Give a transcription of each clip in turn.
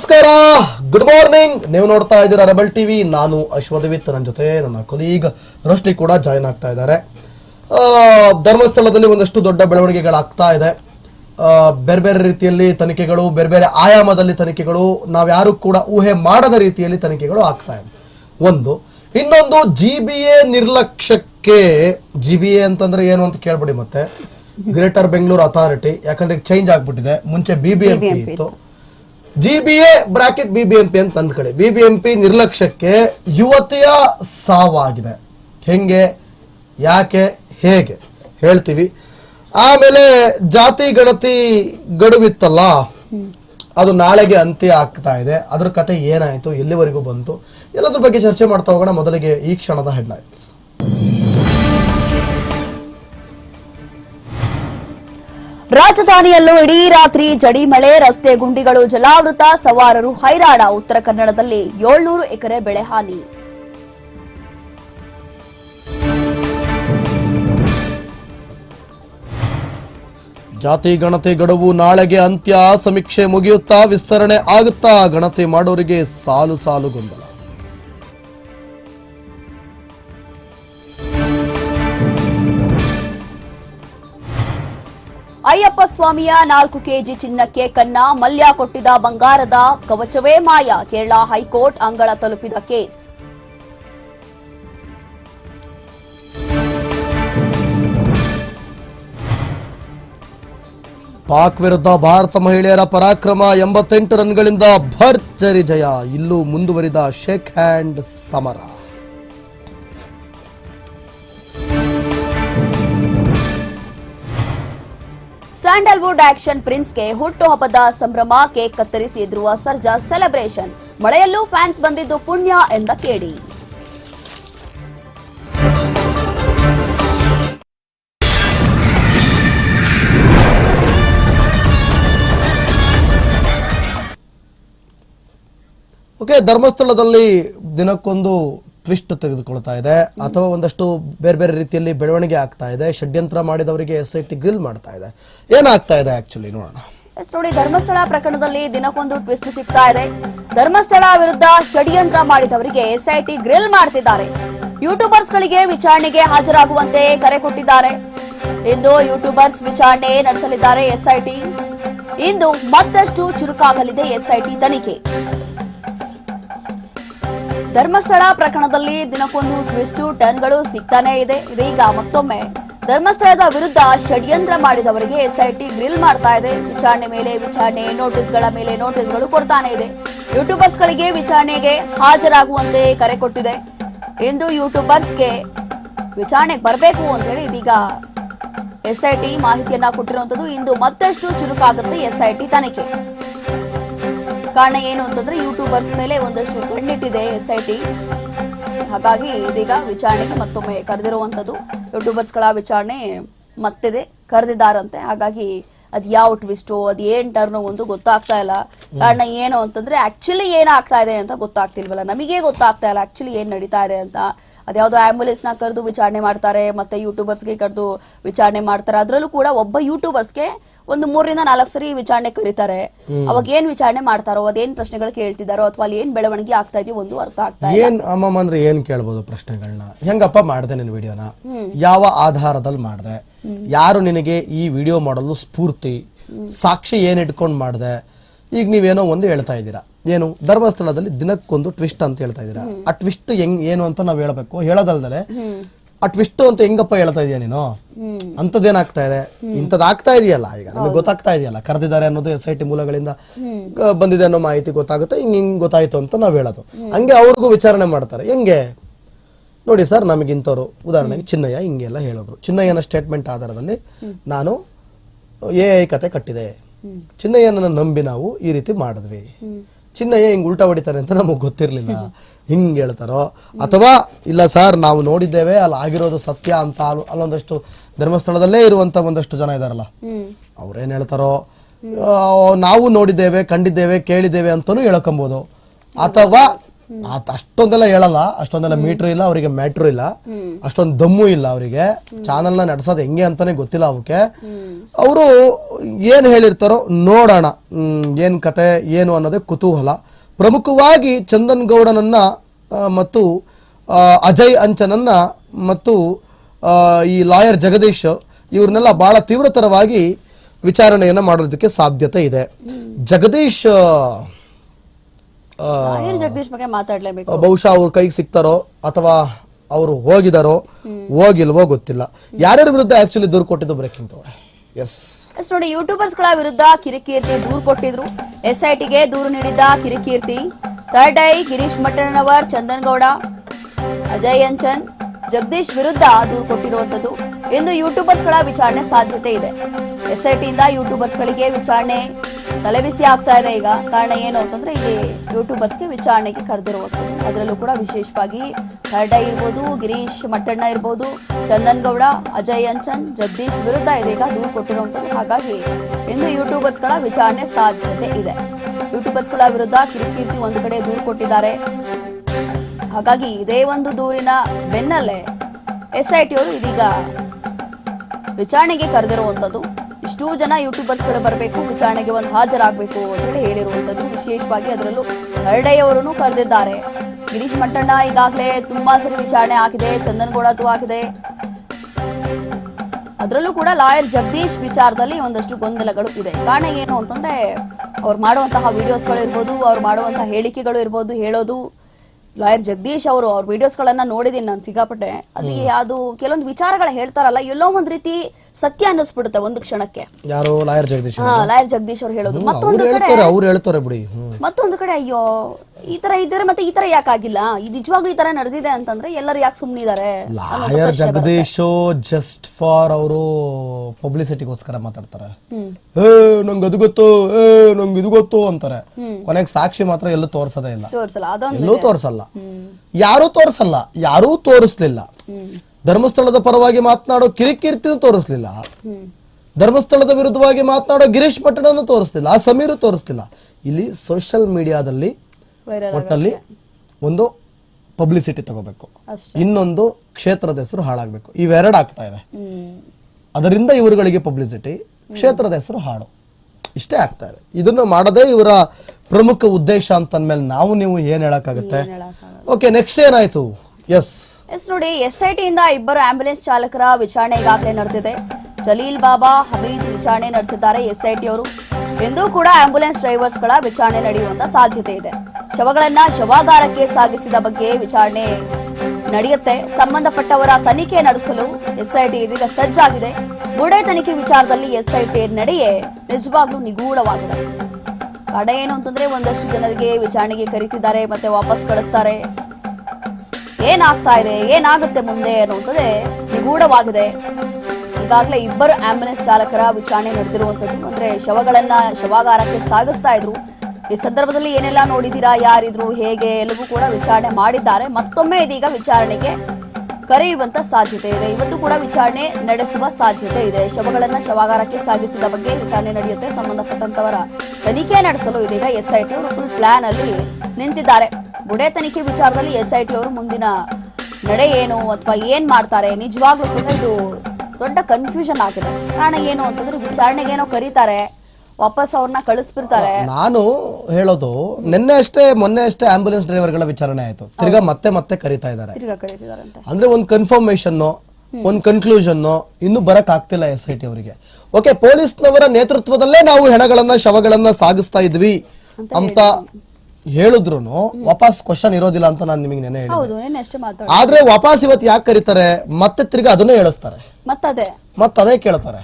ನಮಸ್ಕಾರ. Good morning ನೀವು ನೋಡ್ತಾ ಇದ್ದೀರಾ ರೆಬಲ್ ಟಿವಿ ನಾನು ಅಶ್ವದವಿತ್ ನನ್ನ ಜೊತೆ ನನ್ನ ಕೊಲೀಗ್ ರೋಷ್ನಿ ಕೂಡ ಜಾಯಿನ್ ಆಗ್ತಾ ಇದ್ದಾರೆ. ಧರ್ಮಸ್ಥಳದಲ್ಲಿ ಒಂದಷ್ಟು ದೊಡ್ಡ ಬೆಳವಣಿಗೆಗಳಾಗ್ತಾ ಇದೆ. ಬೇರೆ ಬೇರೆ ರೀತಿಯಲ್ಲಿ ತನಿಖೆಗಳು ಬೇರೆ ಬೇರೆ ಆಯಾಮದಲ್ಲಿ ತನಿಖೆಗಳು ನಾವ್ಯಾರು ಕೂಡ ಊಹೆ ಮಾಡದ ರೀತಿಯಲ್ಲಿ ತನಿಖೆಗಳು ಆಗ್ತಾ ಇದೆ. ಒಂದು ಇನ್ನೊಂದು ಜಿ ಬಿ ಎ ನಿರ್ಲಕ್ಷ್ಯಕ್ಕೆ ಜಿ ಬಿ ಎ ಅಂತಂದ್ರೆ ಏನು ಅಂತ ಕೇಳ್ಬಿಡಿ ಮತ್ತೆ. ಗ್ರೇಟರ್ ಬೆಂಗಳೂರು ಅಥಾರಿಟಿ ಯಾಕಂದ್ರೆ ಚೇಂಜ್ ಆಗ್ಬಿಟ್ಟಿದೆ. ಮುಂಚೆ ಬಿ ಬಿ ಎಂ ಪಿ ಇತ್ತು. G B A bracket B B M P ಅಂತ ಅಂದ್ಕೊಳ್ಳಿ ಬಿ ಬಿ ಎಂ ಪಿ ನಿರ್ಲಕ್ಷ್ಯಕ್ಕೆ ಯುವತಿಯ ಸಾವಾಗಿದೆ. ಹೆಂಗೆ? ಯಾಕೆ? ಹೇಗೆ? ಹೇಳ್ತೀವಿ. ಆಮೇಲೆ ಜಾತಿ, ಗಣತಿ ಗಡುವಿತ್ತಲ್ಲ? ಅದು ನಾಳೆಗೆ ಅಂತ್ಯ ಆಗ್ತಾ ಇದೆ. ಅದ್ರ ಕತೆ ಏನಾಯ್ತು? ಎಲ್ಲಿವರೆಗೂ ಬಂತು? ಎಲ್ಲದ್ರ ಬಗ್ಗೆ ಚರ್ಚೆ ಮಾಡ್ತಾ ಹೋಗೋಣ. ಮೊದಲಿಗೆ ಈ ಕ್ಷಣದ ಹೆಡ್ಲೈನ್ಸ್ ರಾಜಧಾನಿಯಲ್ಲೂ ಇಡೀ ರಾತ್ರಿ ಜಡಿ ಮಳೆ, ರಸ್ತೆ ಗುಂಡಿಗಳು, ಜಲಾವೃತ, ಸವಾರರು ಹೈರಾಣ. ಉತ್ತರ ಕನ್ನಡದಲ್ಲಿ ಏಳ್ನೂರು ಎಕರೆ ಬೆಳೆ ಹಾನಿ. ಜಾತಿ ಗಣತಿ ಗಡುವು ನಾಳೆಗೆ ಅಂತ್ಯ. ಸಮೀಕ್ಷೆ ಮುಗಿಯುತ್ತಾ, ವಿಸ್ತರಣೆ ಆಗುತ್ತಾ, ಗಣತಿ ಮಾಡೋರಿಗೆ ಸಾಲು ಸಾಲು ಗೊಂದಲ. ಅಯ್ಯಪ್ಪ ಸ್ವಾಮಿಯ ನಾಲ್ಕು ಕೆಜಿ ಚಿನ್ನಕ್ಕೆ ಕನ್ನ, ಮಲ್ಯ ಕೊಟ್ಟಿದ ಬಂಗಾರದ ಕವಚವೇ ಮಾಯ, ಕೇರಳ ಹೈಕೋರ್ಟ್ ಅಂಗಳ ತಲುಪಿದ ಕೇಸ್. ಪಾಕ್ ವಿರುದ್ಧ ಭಾರತ ಮಹಿಳೆಯರ ಪರಾಕ್ರಮ ಎಂಬತ್ತೆಂಟು ರನ್ಗಳಿಂದ ಭರ್ಜರಿ ಜಯ. ಇಲ್ಲೂ ಮುಂದುವರಿದ ಶೇಕ್ ಹ್ಯಾಂಡ್ ಸಮರ. ಸ್ಯಾಂಡಲ್ವುಡ್ ಆಕ್ಷನ್ ಪ್ರಿನ್ಸ್ಗೆ ಹುಟ್ಟುಹಬ್ಬದ ಸಂಭ್ರಮ ಕೇಕ್ ಕತ್ತರಿಸಿ ಧ್ರುವ ಸರ್ಜಾ ಸೆಲೆಬ್ರೇಷನ್ ಮಳೆಯಲ್ಲೂ ಫ್ಯಾನ್ಸ್ ಬಂದಿದ್ದು ಪುಣ್ಯ ಎಂದ ಕೇಳಿ ಓಕೆ ಧರ್ಮಸ್ಥಳದಲ್ಲಿ ದಿನಕ್ಕೊಂದು ಟ್ವಿಸ್ಟ್ ತೆಗೆದುಕೊಳ್ತಾ ಇದೆ. ಅಥವಾ ಒಂದಷ್ಟು ಬೇರೆ ಬೇರೆ ರೀತಿಯಲ್ಲಿ ಬೆಳವಣಿಗೆ ಆಗ್ತಾ ಇದೆ. ಷಡ್ಯಂತ್ರ ಮಾಡಿದವರಿಗೆ ಎಸ್ ಐ ಟಿ ಗ್ರಿಲ್ ಮಾಡ್ತಾ ಇದೆ. ಏನಾಗ್ತಾ ಇದೆ ಆಕ್ಚುಲಿ ನೋಡೋಣ. ಎಸ್, ನೋಡಿ, ಧರ್ಮಸ್ಥಳ ಪ್ರಕರಣದಲ್ಲಿ ದಿನಕ್ಕೊಂದು ಟ್ವಿಸ್ಟ್ ಸಿಗ್ತಾ ಇದೆ. ಧರ್ಮಸ್ಥಳ ವಿರುದ್ಧ ಷಡ್ಯಂತ್ರ ಮಾಡಿದವರಿಗೆ ಎಸ್ಐಟಿ ಗ್ರಿಲ್ ಮಾಡ್ತಿದ್ದಾರೆ. ಯೂಟ್ಯೂಬರ್ಸ್ ಗಳಿಗೆ ವಿಚಾರಣೆಗೆ ಹಾಜರಾಗುವಂತೆ ಕರೆ ಕೊಟ್ಟಿದ್ದಾರೆ. ಇಂದು ಯೂಟ್ಯೂಬರ್ಸ್ ವಿಚಾರಣೆ ನಡೆಸಲಿದ್ದಾರೆ ಎಸ್ಐಟಿ. ಇಂದು ಮತ್ತಷ್ಟು ಚುರುಕಾಗಲಿದೆ ಎಸ್ಐಟಿ ತನಿಖೆ. ಧರ್ಮಸ್ಥಳ ಪ್ರಕರಣದಲ್ಲಿ ದಿನಕ್ಕೊಂದು ಟ್ವಿಸ್ಟು, ಟರ್ನ್ಗಳು ಸಿಗ್ತಾನೆ ಇದೆ. ಇದೀಗ ಮತ್ತೊಮ್ಮೆ ಧರ್ಮಸ್ಥಳದ ವಿರುದ್ಧ ಷಡ್ಯಂತ್ರ ಮಾಡಿದವರಿಗೆ ಎಸ್ಐಟಿ ಗ್ರಿಲ್ ಮಾಡ್ತಾ ಇದೆ. ವಿಚಾರಣೆ ಮೇಲೆ ವಿಚಾರಣೆ, ನೋಟಿಸ್ಗಳ ಮೇಲೆ ನೋಟಿಸ್ಗಳು ಕೊಡ್ತಾನೆ ಇದೆ. ಯೂಟ್ಯೂಬರ್ಸ್ಗಳಿಗೆ ವಿಚಾರಣೆಗೆ ಹಾಜರಾಗುವಂತೆ ಕರೆ ಕೊಟ್ಟಿದೆ. ಇಂದು ಯೂಟ್ಯೂಬರ್ಸ್ಗೆ ವಿಚಾರಣೆಗೆ ಬರಬೇಕು ಅಂತ ಹೇಳಿ ಇದೀಗ ಎಸ್ಐಟಿ ಮಾಹಿತಿಯನ್ನ ಕೊಟ್ಟಿರುವಂತದ್ದು. ಇಂದು ಮತ್ತಷ್ಟು ಚುರುಕಾಗುತ್ತೆ ಎಸ್ಐಟಿ ತನಿಖೆ. ಕಾರಣ ಏನು ಅಂತಂದ್ರೆ ಯೂಟ್ಯೂಬರ್ಸ್ ಮೇಲೆ ಒಂದಷ್ಟು ಕಣ್ಣಿಟ್ಟಿದೆ ಎಸ್ ಐ ಟಿ ಹಾಗಾಗಿ ಇದೀಗ ವಿಚಾರಣೆಗೆ ಮತ್ತೊಮ್ಮೆ ಕರೆದಿರುವಂತದ್ದು ಯೂಟ್ಯೂಬರ್ಸ್ಗಳ ವಿಚಾರಣೆ ಮತ್ತಿದೆ, ಕರೆದಿದ್ದಾರಂತೆ. ಹಾಗಾಗಿ ಅದ್ ಯಾವ ಟ್ವಿಸ್ಟು ಅದ್ ಏನ್ ಟರ್ನ್ ಒಂದು ಗೊತ್ತಾಗ್ತಾ ಇಲ್ಲ. ಕಾರಣ ಏನು ಅಂತಂದ್ರೆ ಆಕ್ಚುಲಿ ಏನಾಗ್ತಾ ಇದೆ ಅಂತ ಗೊತ್ತಾಗ್ತಿಲ್ವಲ್ಲ. ನಮಗೆ ಗೊತ್ತಾಗ್ತಾ ಇಲ್ಲ ಆಕ್ಚುಲಿ ಏನ್ ನಡೀತಾ ಇದೆ ಅಂತ. ಅದ್ಯಾವುದೋ ಆಂಬುಲೆನ್ಸ್ನ ಕರೆದು ವಿಚಾರಣೆ ಮಾಡ್ತಾರೆ ಮತ್ತೆ ಯೂಟ್ಯೂಬರ್ಸ್ಗೆ ಕರೆದು ವಿಚಾರಣೆ ಮಾಡ್ತಾರೆ. ಅದ್ರಲ್ಲೂ ಕೂಡ ಒಬ್ಬ ಯೂಟ್ಯೂಬರ್ಸ್ಗೆ ಒಂದು ಮೂರರಿಂದ ನಾಲ್ಕು ಸರಿ ವಿಚಾರಣೆ ಕರೀತಾರೆ. ಅವಾಗ ಏನ್ ವಿಚಾರಣೆ ಮಾಡ್ತಾರೋ ಅದೇನ್ ಪ್ರಶ್ನೆಗಳು ಕೇಳ್ತಿದಾರೋ ಅಥವಾ ಅಲ್ಲಿ ಏನ್ ಬೆಳವಣಿಗೆ ಆಗ್ತಾ ಇದೆಯೋ ಒಂದು ಅರ್ಥ ಆಗ್ತಾ ಏನ್ ಅಮ್ಮಮ್ಮ ಅಂದ್ರೆ ಏನ್ ಕೇಳ್ಬೋದು ಪ್ರಶ್ನೆಗಳನ್ನ ಹೆಂಗಪ್ಪ ಮಾಡ್ದೆ ನಿನ್ ವಿಡಿಯೋನ? ಯಾವ ಆಧಾರದಲ್ಲಿ ಮಾಡ್ದೆ? ಯಾರು ನಿನಗೆ ಈ ವಿಡಿಯೋ ಮಾಡಲು ಸ್ಫೂರ್ತಿ? ಸಾಕ್ಷಿ ಏನ್ ಇಟ್ಕೊಂಡ್ ಮಾಡ್ದೆ? ಈಗ ನೀವೇನೋ ಒಂದು ಹೇಳ್ತಾ ಇದ್ದೀರಾ. ಏನು ಧರ್ಮಸ್ಥಳದಲ್ಲಿ ದಿನಕ್ಕೊಂದು ಟ್ವಿಸ್ಟ್ ಅಂತ ಹೇಳ್ತಾ ಇದ್ದೀರಾ. ಆ ಟ್ವಿಸ್ಟ್ ಹೆಂಗ್ ಏನು ಅಂತ ನಾವು ಹೇಳಬೇಕು. ಹೇಳೋದಲ್ದಲೆ ಆ ಟ್ವಿಸ್ಟ್ ಅಂತ ಹೆಂಗಪ್ಪ ಹೇಳ್ತಾ ಇದೀಯ ನೀನು? ಅಂತದೇನಾಗ್ತಾ ಇದೆ? ಇಂಥದ್ದು ಆಗ್ತಾ ಇದೆಯಲ್ಲ ಈಗ ನಮಗೆ ಗೊತ್ತಾಗ್ತಾ ಇದೆಯಲ್ಲ ಕರೆದಿದ್ದಾರೆ ಅನ್ನೋದು ಎಸ್ ಐ ಟಿ ಮೂಲಗಳಿಂದ ಬಂದಿದೆ ಅನ್ನೋ ಮಾಹಿತಿ ಗೊತ್ತಾಗುತ್ತೆ ಹಿಂಗ್ ಹಿಂಗೆ ಗೊತ್ತಾಯ್ತು ಅಂತ ನಾವ್ ಹೇಳೋದು. ಹಂಗೆ ಅವ್ರಿಗೂ ವಿಚಾರಣೆ ಮಾಡ್ತಾರೆ. ಹೆಂಗೆ? ನೋಡಿ ಸರ್ ನಮಗೆ ಇಂಥವ್ರು ಉದಾಹರಣೆಗೆ ಚಿನ್ನಯ್ಯ ಹಿಂಗೆಲ್ಲ ಹೇಳಿದ್ರು. ಚಿನ್ನಯ್ಯನ ಸ್ಟೇಟ್ಮೆಂಟ್ ಆಧಾರದಲ್ಲಿ ನಾನು ಎ ಐ ಕತೆ ಕಟ್ಟಿದೆ. ಚಿನ್ನಯ್ಯನ ನಂಬಿ ನಾವು ಈ ರೀತಿ ಮಾಡಿದ್ವಿ. ಚಿನ್ನಯ್ಯ ಹಿಂಗೆ ಉಲ್ಟಾ ಹೊಡಿತಾರೆ ಅಂತ ನಮಗೆ ಗೊತ್ತಿರಲಿಲ್ಲ. ಹಿಂಗೆ ಹೇಳ್ತಾರೋ? ಅಥವಾ ಇಲ್ಲ ಸರ್ ನಾವು ನೋಡಿದ್ದೇವೆ ಅಲ್ಲಿ ಆಗಿರೋದು ಸತ್ಯ ಅಂತ ಅಲ್ಲಿ ಅಲ್ಲೊಂದಷ್ಟು ಧರ್ಮಸ್ಥಳದಲ್ಲೇ ಇರುವಂತ ಒಂದಷ್ಟು ಜನ ಇದಾರಲ್ಲ. ಅವ್ರೇನು ಹೇಳ್ತಾರೋ? ನಾವು ನೋಡಿದ್ದೇವೆ ಕಂಡಿದ್ದೇವೆ ಕೇಳಿದ್ದೇವೆ ಅಂತಲೂ ಹೇಳ್ಕೊಬೋದು. ಅಥವಾ ಆತ ಅಷ್ಟೊಂದೆಲ್ಲ ಹೇಳಲ್ಲ ಅಷ್ಟೊಂದೆಲ್ಲ ಮೀಟರ್ ಇಲ್ಲ ಅವರಿಗೆ ಮ್ಯಾಟ್ರು ಇಲ್ಲ. ಅಷ್ಟೊಂದು ದಮ್ಮು ಇಲ್ಲ ಅವರಿಗೆ. ಚಾನಲ್ನ ನಡೆಸೋದು ಹೆಂಗೆ ಅಂತಾನೆ ಗೊತ್ತಿಲ್ಲ ಅವಕ್ಕೆ ಅವರು ಏನು ಹೇಳಿರ್ತಾರೋ ನೋಡೋಣ. ಏನ್ ಕತೆ ಏನು ಅನ್ನೋದೇ ಕುತೂಹಲ. ಪ್ರಮುಖವಾಗಿ ಚಂದನ್ ಗೌಡನನ್ನ ಮತ್ತು ಅಜಯ್ ಅಂಚನನ್ನ ಮತ್ತು ಈ ಲಾಯರ್ ಜಗದೀಶ್ ಇವ್ರನ್ನೆಲ್ಲ ಬಹಳ ತೀವ್ರತರವಾಗಿ ವಿಚಾರಣೆಯನ್ನ ಮಾಡೋದಕ್ಕೆ ಸಾಧ್ಯತೆ ಇದೆ. ಜಗದೀಶ್ ಜಗದೀಶ್ ಬಗ್ಗೆ ಮಾತಾಡ್ಲೇಬೇಕು. ಬಹುಶಃ ಅವ್ರ ಕೈಗೆ ಸಿಗ್ತಾರೋ ಅಥವಾ ಅವರು ಹೋಗಿದಾರೋ ಹೋಗಿಲ್ವೋ ಗೊತ್ತಿಲ್ಲ. ಯಾರ್ಯಾರ ವಿರುದ್ಧ ಆಕ್ಚುಲಿ ದೂರು ಕೊಟ್ಟಿದ್ದು ಬ್ರೇಕಿಂಗ್ ತಗೊಳ್ಳಿ. ಎಸ್ ಎಸ್ ನೋಡಿ ಯೂಟ್ಯೂಬರ್ಸ್ಗಳ ವಿರುದ್ಧ ಕಿರಿಕೀರ್ತಿ ದೂರು ಕೊಟ್ಟಿದ್ರು. ಎಸ್ ಐ ಟಿಗೆ ದೂರು ನೀಡಿದ್ದ ಕಿರಿಕೀರ್ತಿ. ಥರ್ಡ್ ಐ ಗಿರೀಶ್ ಮಟ್ಟಣ್ಣವರ್ ಚಂದನ್ ಗೌಡ ಅಜಯ್ ಅಂಚನ್ ಜಗದೀಶ್ ವಿರುದ್ಧ ದೂರು ಕೊಟ್ಟಿರುವಂತದ್ದು ಇಂದು ಯೂಟ್ಯೂಬರ್ಸ್ಗಳ ವಿಚಾರಣೆ ಸಾಧ್ಯತೆ ಇದೆ. ಎಸ್ಐಟಿಯಿಂದ ಯೂಟ್ಯೂಬರ್ಸ್ ಗಳಿಗೆ ವಿಚಾರಣೆ ತಲೆಬಿಸಿ ಆಗ್ತಾ ಇದೆ ಈಗ. ಕಾರಣ ಏನು ಅಂತಂದ್ರೆ, ಇಲ್ಲಿ ಯೂಟ್ಯೂಬರ್ಸ್ಗೆ ವಿಚಾರಣೆಗೆ ಕರೆದಿರುವಂತದ್ದು ಅದರಲ್ಲೂ ಕೂಡ ವಿಶೇಷವಾಗಿ ಹರ್ಡ ಐ ಇರ್ಬೋದು, ಗಿರೀಶ್ ಮಟ್ಟಣ್ಣ ಇರ್ಬೋದು, ಚಂದನ್ ಗೌಡ, ಅಜಯ್ ಅಂಚನ್, ಜಗದೀಶ್ ವಿರುದ್ಧ ಇದೀಗ ದೂರು ಕೊಟ್ಟಿರುವಂಥದ್ದು. ಹಾಗಾಗಿ ಇಂದು ಯೂಟ್ಯೂಬರ್ಸ್ಗಳ ವಿಚಾರಣೆ ಸಾಧ್ಯತೆ ಇದೆ. ಯೂಟ್ಯೂಬರ್ಸ್ಗಳ ವಿರುದ್ಧ ಕಿರಿಕೀರ್ತಿ ಒಂದು ಕಡೆ ದೂರು ಕೊಟ್ಟಿದ್ದಾರೆ. ಹಾಗಾಗಿ ಇದೇ ಒಂದು ದೂರಿನ ಬೆನ್ನಲ್ಲೇ ಎಸ್ಐಟಿ ಅವರು ಇದೀಗ ವಿಚಾರಣೆಗೆ ಕರೆದಿರುವಂತದ್ದು ಇಷ್ಟೂ ಜನ ಯೂಟ್ಯೂಬರ್ಸ್ಗಳು ಬರಬೇಕು, ವಿಚಾರಣೆಗೆ ಒಂದು ಹಾಜರಾಗಬೇಕು ಅಂತ ಹೇಳಿ ಹೇಳಿರುವಂತದ್ದು ವಿಶೇಷವಾಗಿ ಅದರಲ್ಲೂ ಹರಡೆಯವರನ್ನು ಕರೆದಿದ್ದಾರೆ. ಗಿರೀಶ್ ಮಟ್ಟಣ್ಣ ಈಗಾಗಲೇ ತುಂಬಾ ಸರಿ ವಿಚಾರಣೆ ಆಗಿದೆ ಚಂದನ್ ಗೌಡತು ಆಗಿದೆ. ಅದರಲ್ಲೂ ಕೂಡ ಲಾಯರ್ ಜಗದೀಶ್ ವಿಚಾರದಲ್ಲಿ ಒಂದಷ್ಟು ಗೊಂದಲಗಳು ಇದೆ. ಕಾರಣ ಏನು ಅಂತಂದ್ರೆ, ಅವ್ರು ಮಾಡುವಂತಹ ವಿಡಿಯೋಸ್ಗಳು ಇರ್ಬೋದು, ಅವ್ರು ಮಾಡುವಂತಹ ಹೇಳಿಕೆಗಳು ಇರ್ಬೋದು, ಹೇಳೋದು ಲಾಯರ್ ಜಗದೀಶ್ ಅವರು ಅವ್ರ ವಿಡಿಯೋಸ್ಗಳನ್ನ ನೋಡಿದೀನಿ ನಾನು ಸಿಕ್ಕಾಪಟ್ಟೆ. ಅದು ಅದು ಕೆಲವೊಂದು ವಿಚಾರಗಳ ಹೇಳ್ತಾರಲ್ಲ ಎಲ್ಲೋ ಒಂದ್ ರೀತಿ ಸತ್ಯ ಅನ್ನಿಸ್ಬಿಡುತ್ತೆ ಒಂದು ಕ್ಷಣಕ್ಕೆ. ಯಾರು ಲಾಯರ್ ಜಗದೀಶ್ ಹಾ ಲಾಯರ್ ಜಗದೀಶ್ ಅವ್ರು ಹೇಳೋದು. ಅವ್ರು ಮತ್ತೊಂದು ಕಡೆ ಹೇಳ್ತಾರೆ ಅವ್ರು ಹೇಳ್ತಾರೆ ಬಿಡಿ. ಹ್ಮ್. ಮತ್ತೊಂದು ಕಡೆ ಅಯ್ಯೋ ಈ ತರ ಇದ್ದಾರೆ ಮತ್ತೆ ಈ ತರ ಯಾಕಾಗಿಲ್ಲ ಇದು ನಿಜವಾಗ್ಲೂ ಈ ತರ ನಡೆದಿದೆ ಅಂತಂದ್ರೆ ಎಲ್ಲರೂ ಯಾಕೆ ಸುಮ್ನಿದ್ದಾರೆ ಲಾಯರ್ ಜಗದೀಶ್ ಜಸ್ಟ್ ಫಾರ್ ಅವರು ಪಬ್ಲಿಸಿಟಿಗೋಸ್ಕರ ಮಾತಾಡ್ತಾರೆ. ಏ ನಂಗೆ ಅದು ಗೊತ್ತು ಏ ನಂಗೆ ಇದು ಗೊತ್ತು ಅಂತಾರೆ. ಕೊನೆಗೆ ಸಾಕ್ಷಿ ಮಾತ್ರ ಎಲ್ಲೂ ತೋರ್ಸೋದೇ ಇಲ್ಲ. ತೋರ್ಸಲ್ಲ ಅದೊಂದು ಎಲ್ಲೂ ತೋರ್ಸಲ್ಲ. ಯಾರೂ ತೋರಿಸಲ್ಲ ಯಾರೂ ತೋರಿಸ್ಲಿಲ್ಲ. ಧರ್ಮಸ್ಥಳದ ಪರವಾಗಿ ಮಾತನಾಡೋ ಕಿರಿಕೀರ್ತಿನೂ ತೋರಿಸ್ಲಿಲ್ಲ. ಧರ್ಮಸ್ಥಳದ ವಿರುದ್ಧವಾಗಿ ಮಾತನಾಡೋ ಗಿರೀಶ್ ಪಟ್ಟಣನೂ ತೋರಿಸ್ತಿಲ್ಲ ಆ ಸಮೀರು ತೋರಿಸ್ತಿಲ್ಲ ಇಲ್ಲಿ ಸೋಷಿಯಲ್ ಮೀಡಿಯಾದಲ್ಲಿ ಒಟ್ಟಲ್ಲಿ ಒಂದು ಪಬ್ಲಿಸಿಟಿ ತಗೋಬೇಕು. ಇನ್ನೊಂದು ಕ್ಷೇತ್ರದ ಹೆಸರು ಹಾಳಾಗಬೇಕು. ಇವೆರಡು ಆಗ್ತಾ ಇದೆ. ಅದರಿಂದ ಇವರುಗಳಿಗೆ ಪಬ್ಲಿಸಿಟಿ ಕ್ಷೇತ್ರದ ಹೆಸರು ಹಾಳು. ಇಷ್ಟೇ ಆಗ್ತಾ ಇದೆ. ಇದನ್ನು ಮಾಡದೇ ಇವರ ಪ್ರಮುಖ ಉದ್ದೇಶ ಅಂತಂದ್ಮೇಲೆ ನಾವು ನೀವು ಏನ್ ಹೇಳಕ್ಕಾಗತ್ತೆ? ಓಕೆ ನೆಕ್ಸ್ಟ್ ಏನಾಯ್ತು? ಎಸ್ ಎಸ್ ನೋಡಿ ಎಸ್ ಐ ಇಂದ ಇಬ್ಬರು ಆಂಬ್ಯುಲೆನ್ಸ್ ಚಾಲಕರ ವಿಚಾರಣೆ ಈಗಾಗಲೇ ನಡೆದಿದೆ. ಜಲೀಲ್ ಬಾಬಾ ಹಮೀದ್ ವಿಚಾರಣೆ ನಡೆಸಿದ್ದಾರೆ ಎಸ್ ಐ ಟಿ ಅವರು. ಎಂದೂ ಕೂಡ ಆಂಬ್ಯುಲೆನ್ಸ್ ಡ್ರೈವರ್ಸ್ಗಳ ವಿಚಾರಣೆ ನಡೆಯುವಂತ ಸಾಧ್ಯತೆ ಇದೆ. ಶವಗಳನ್ನ ಶವಾಗಾರಕ್ಕೆ ಸಾಗಿಸಿದ ಬಗ್ಗೆ ವಿಚಾರಣೆ ನಡೆಯುತ್ತೆ. ಸಂಬಂಧಪಟ್ಟವರ ತನಿಖೆ ನಡೆಸಲು ಎಸ್ ಐ ಟಿ ಇದೀಗ ಸಜ್ಜಾಗಿದೆ. ಗೂಡೆ ತನಿಖೆ ವಿಚಾರದಲ್ಲಿ ಎಸ್ ಐ ಟಿ ನಡೆಯೇ ನಿಜವಾಗ್ಲೂ ನಿಗೂಢವಾಗಿದೆ. ಕಾರಣ ಏನು ಅಂತಂದ್ರೆ ಒಂದಷ್ಟು ಜನರಿಗೆ ವಿಚಾರಣೆಗೆ ಕರೀತಿದ್ದಾರೆ, ಮತ್ತೆ ವಾಪಸ್ ಕಳಿಸ್ತಾರೆ. ಏನಾಗ್ತಾ ಇದೆ? ಏನಾಗುತ್ತೆ ಮುಂದೆ ಅನ್ನುವಂಥದ್ದೇ ನಿಗೂಢವಾಗಿದೆ. ಈಗಾಗಲೇ ಇಬ್ಬರು ಆಂಬ್ಯುಲೆನ್ಸ್ ಚಾಲಕರ ವಿಚಾರಣೆ ನಡೆದಿರುವಂಥದ್ದು. ಅಂದ್ರೆ ಶವಗಳನ್ನ ಶವಾಗಾರಕ್ಕೆ ಸಾಗಿಸ್ತಾ ಇದ್ರು. ಈ ಸಂದರ್ಭದಲ್ಲಿ ಏನೆಲ್ಲ ನೋಡಿದ್ದೀರಾ? ಯಾರಿದ್ರು? ಹೇಗೆ? ಎಲ್ಲವೂ ಕೂಡ ವಿಚಾರಣೆ ಮಾಡಿದ್ದಾರೆ. ಮತ್ತೊಮ್ಮೆ ಇದೀಗ ವಿಚಾರಣೆಗೆ ಕರೆಯುವಂತ ಸಾಧ್ಯತೆ ಇದೆ. ಇವತ್ತು ಕೂಡ ವಿಚಾರಣೆ ನಡೆಸುವ ಸಾಧ್ಯತೆ ಇದೆ. ಶವಗಳನ್ನ ಶವಾಗಾರಕ್ಕೆ ಸಾಗಿಸಿದ ಬಗ್ಗೆ ವಿಚಾರಣೆ ನಡೆಯುತ್ತೆ. ಸಂಬಂಧಪಟ್ಟಂತವರ ತನಿಖೆ ನಡೆಸಲು ಇದೀಗ ಎಸ್ಐಟಿ ಅವರು ಫುಲ್ ಪ್ಲಾನ್ ಅಲ್ಲಿ ನಿಂತಿದ್ದಾರೆ. ಬುಡೆ ತನಿಖೆ ವಿಚಾರದಲ್ಲಿ ಎಸ್ಐಟಿ ಅವರು ಮುಂದಿನ ನಡೆ ಏನು ಅಥವಾ ಏನ್ ಮಾಡ್ತಾರೆ? ನಿಜವಾಗ್ಲೂ ಕೂಡ ಇದು ದೊಡ್ಡ ಕನ್ಫ್ಯೂಷನ್ ಆಗಿದೆ. ಕಾರಣ ಏನು ಅಂತಂದ್ರೆ ವಿಚಾರಣೆಗೆ ಏನೋ ಕರೀತಾರೆ. ವಾಪಸ್ ಅವ್ರನ್ನ ಕಳಿಸ್ಬಿಡ್ತಾರೆ. ನಾನು ಹೇಳೋದು ನಿನ್ನೆ ಅಷ್ಟೇ ಮೊನ್ನೆ ಅಷ್ಟೇ ಆಂಬ್ಯುಲೆನ್ಸ್ ಡ್ರೈವರ್ಗಳ ವಿಚಾರಣೆ ಆಯ್ತು. ತಿರ್ಗಾ ಮತ್ತೆ ಮತ್ತೆ ಕರೀತಾ ಇದ್ದಾರೆ. ತಿರ್ಗಾ ಕರೀತಿದಾರಂತೆ ಅಂದ್ರೆ ಒಂದು ಕನ್ಫರ್ಮೇಶನ್ ಒಂದು ಕನ್ಕ್ಲೂಷನ್ ಇನ್ನು ಬರಕ್ ಆಗ್ತಿಲ್ಲ ಎಸ್ ಐ ಟಿ ಅವರಿಗೆ. ಓಕೆ ಪೊಲೀಸ್ನವರ ನೇತೃತ್ವದಲ್ಲೇ ನಾವು ಹೆಣಗಳನ್ನ ಶವಗಳನ್ನ ಸಾಗಿಸ್ತಾ ಇದ್ವಿ ಅಂತ ಹೇಳಿದ್ರು. ವಾಪಸ್ ಕ್ವಶನ್ ಇರೋದಿಲ್ಲ ಅಂತ ನಾನು ನಿಮಗೆ ನೆನೆ ಹೇಳಿ ಹೌದು ನಿನ್ನೆ ಅಷ್ಟೇ ಮಾತಾಡ ಆದ್ರೆ ವಾಪಸ್ ಇವತ್ತು ಯಾಕೆ ಕರೀತಾರೆ? ಮತ್ತೆ ತಿರ್ಗಾ ಅದನ್ನೇ ಹೇಳಿಸ್ತಾರೆ. ಮತ್ತದೇ. ಮತ್ತೆ ಅದೇ ಕೇಳ್ತಾರೆ.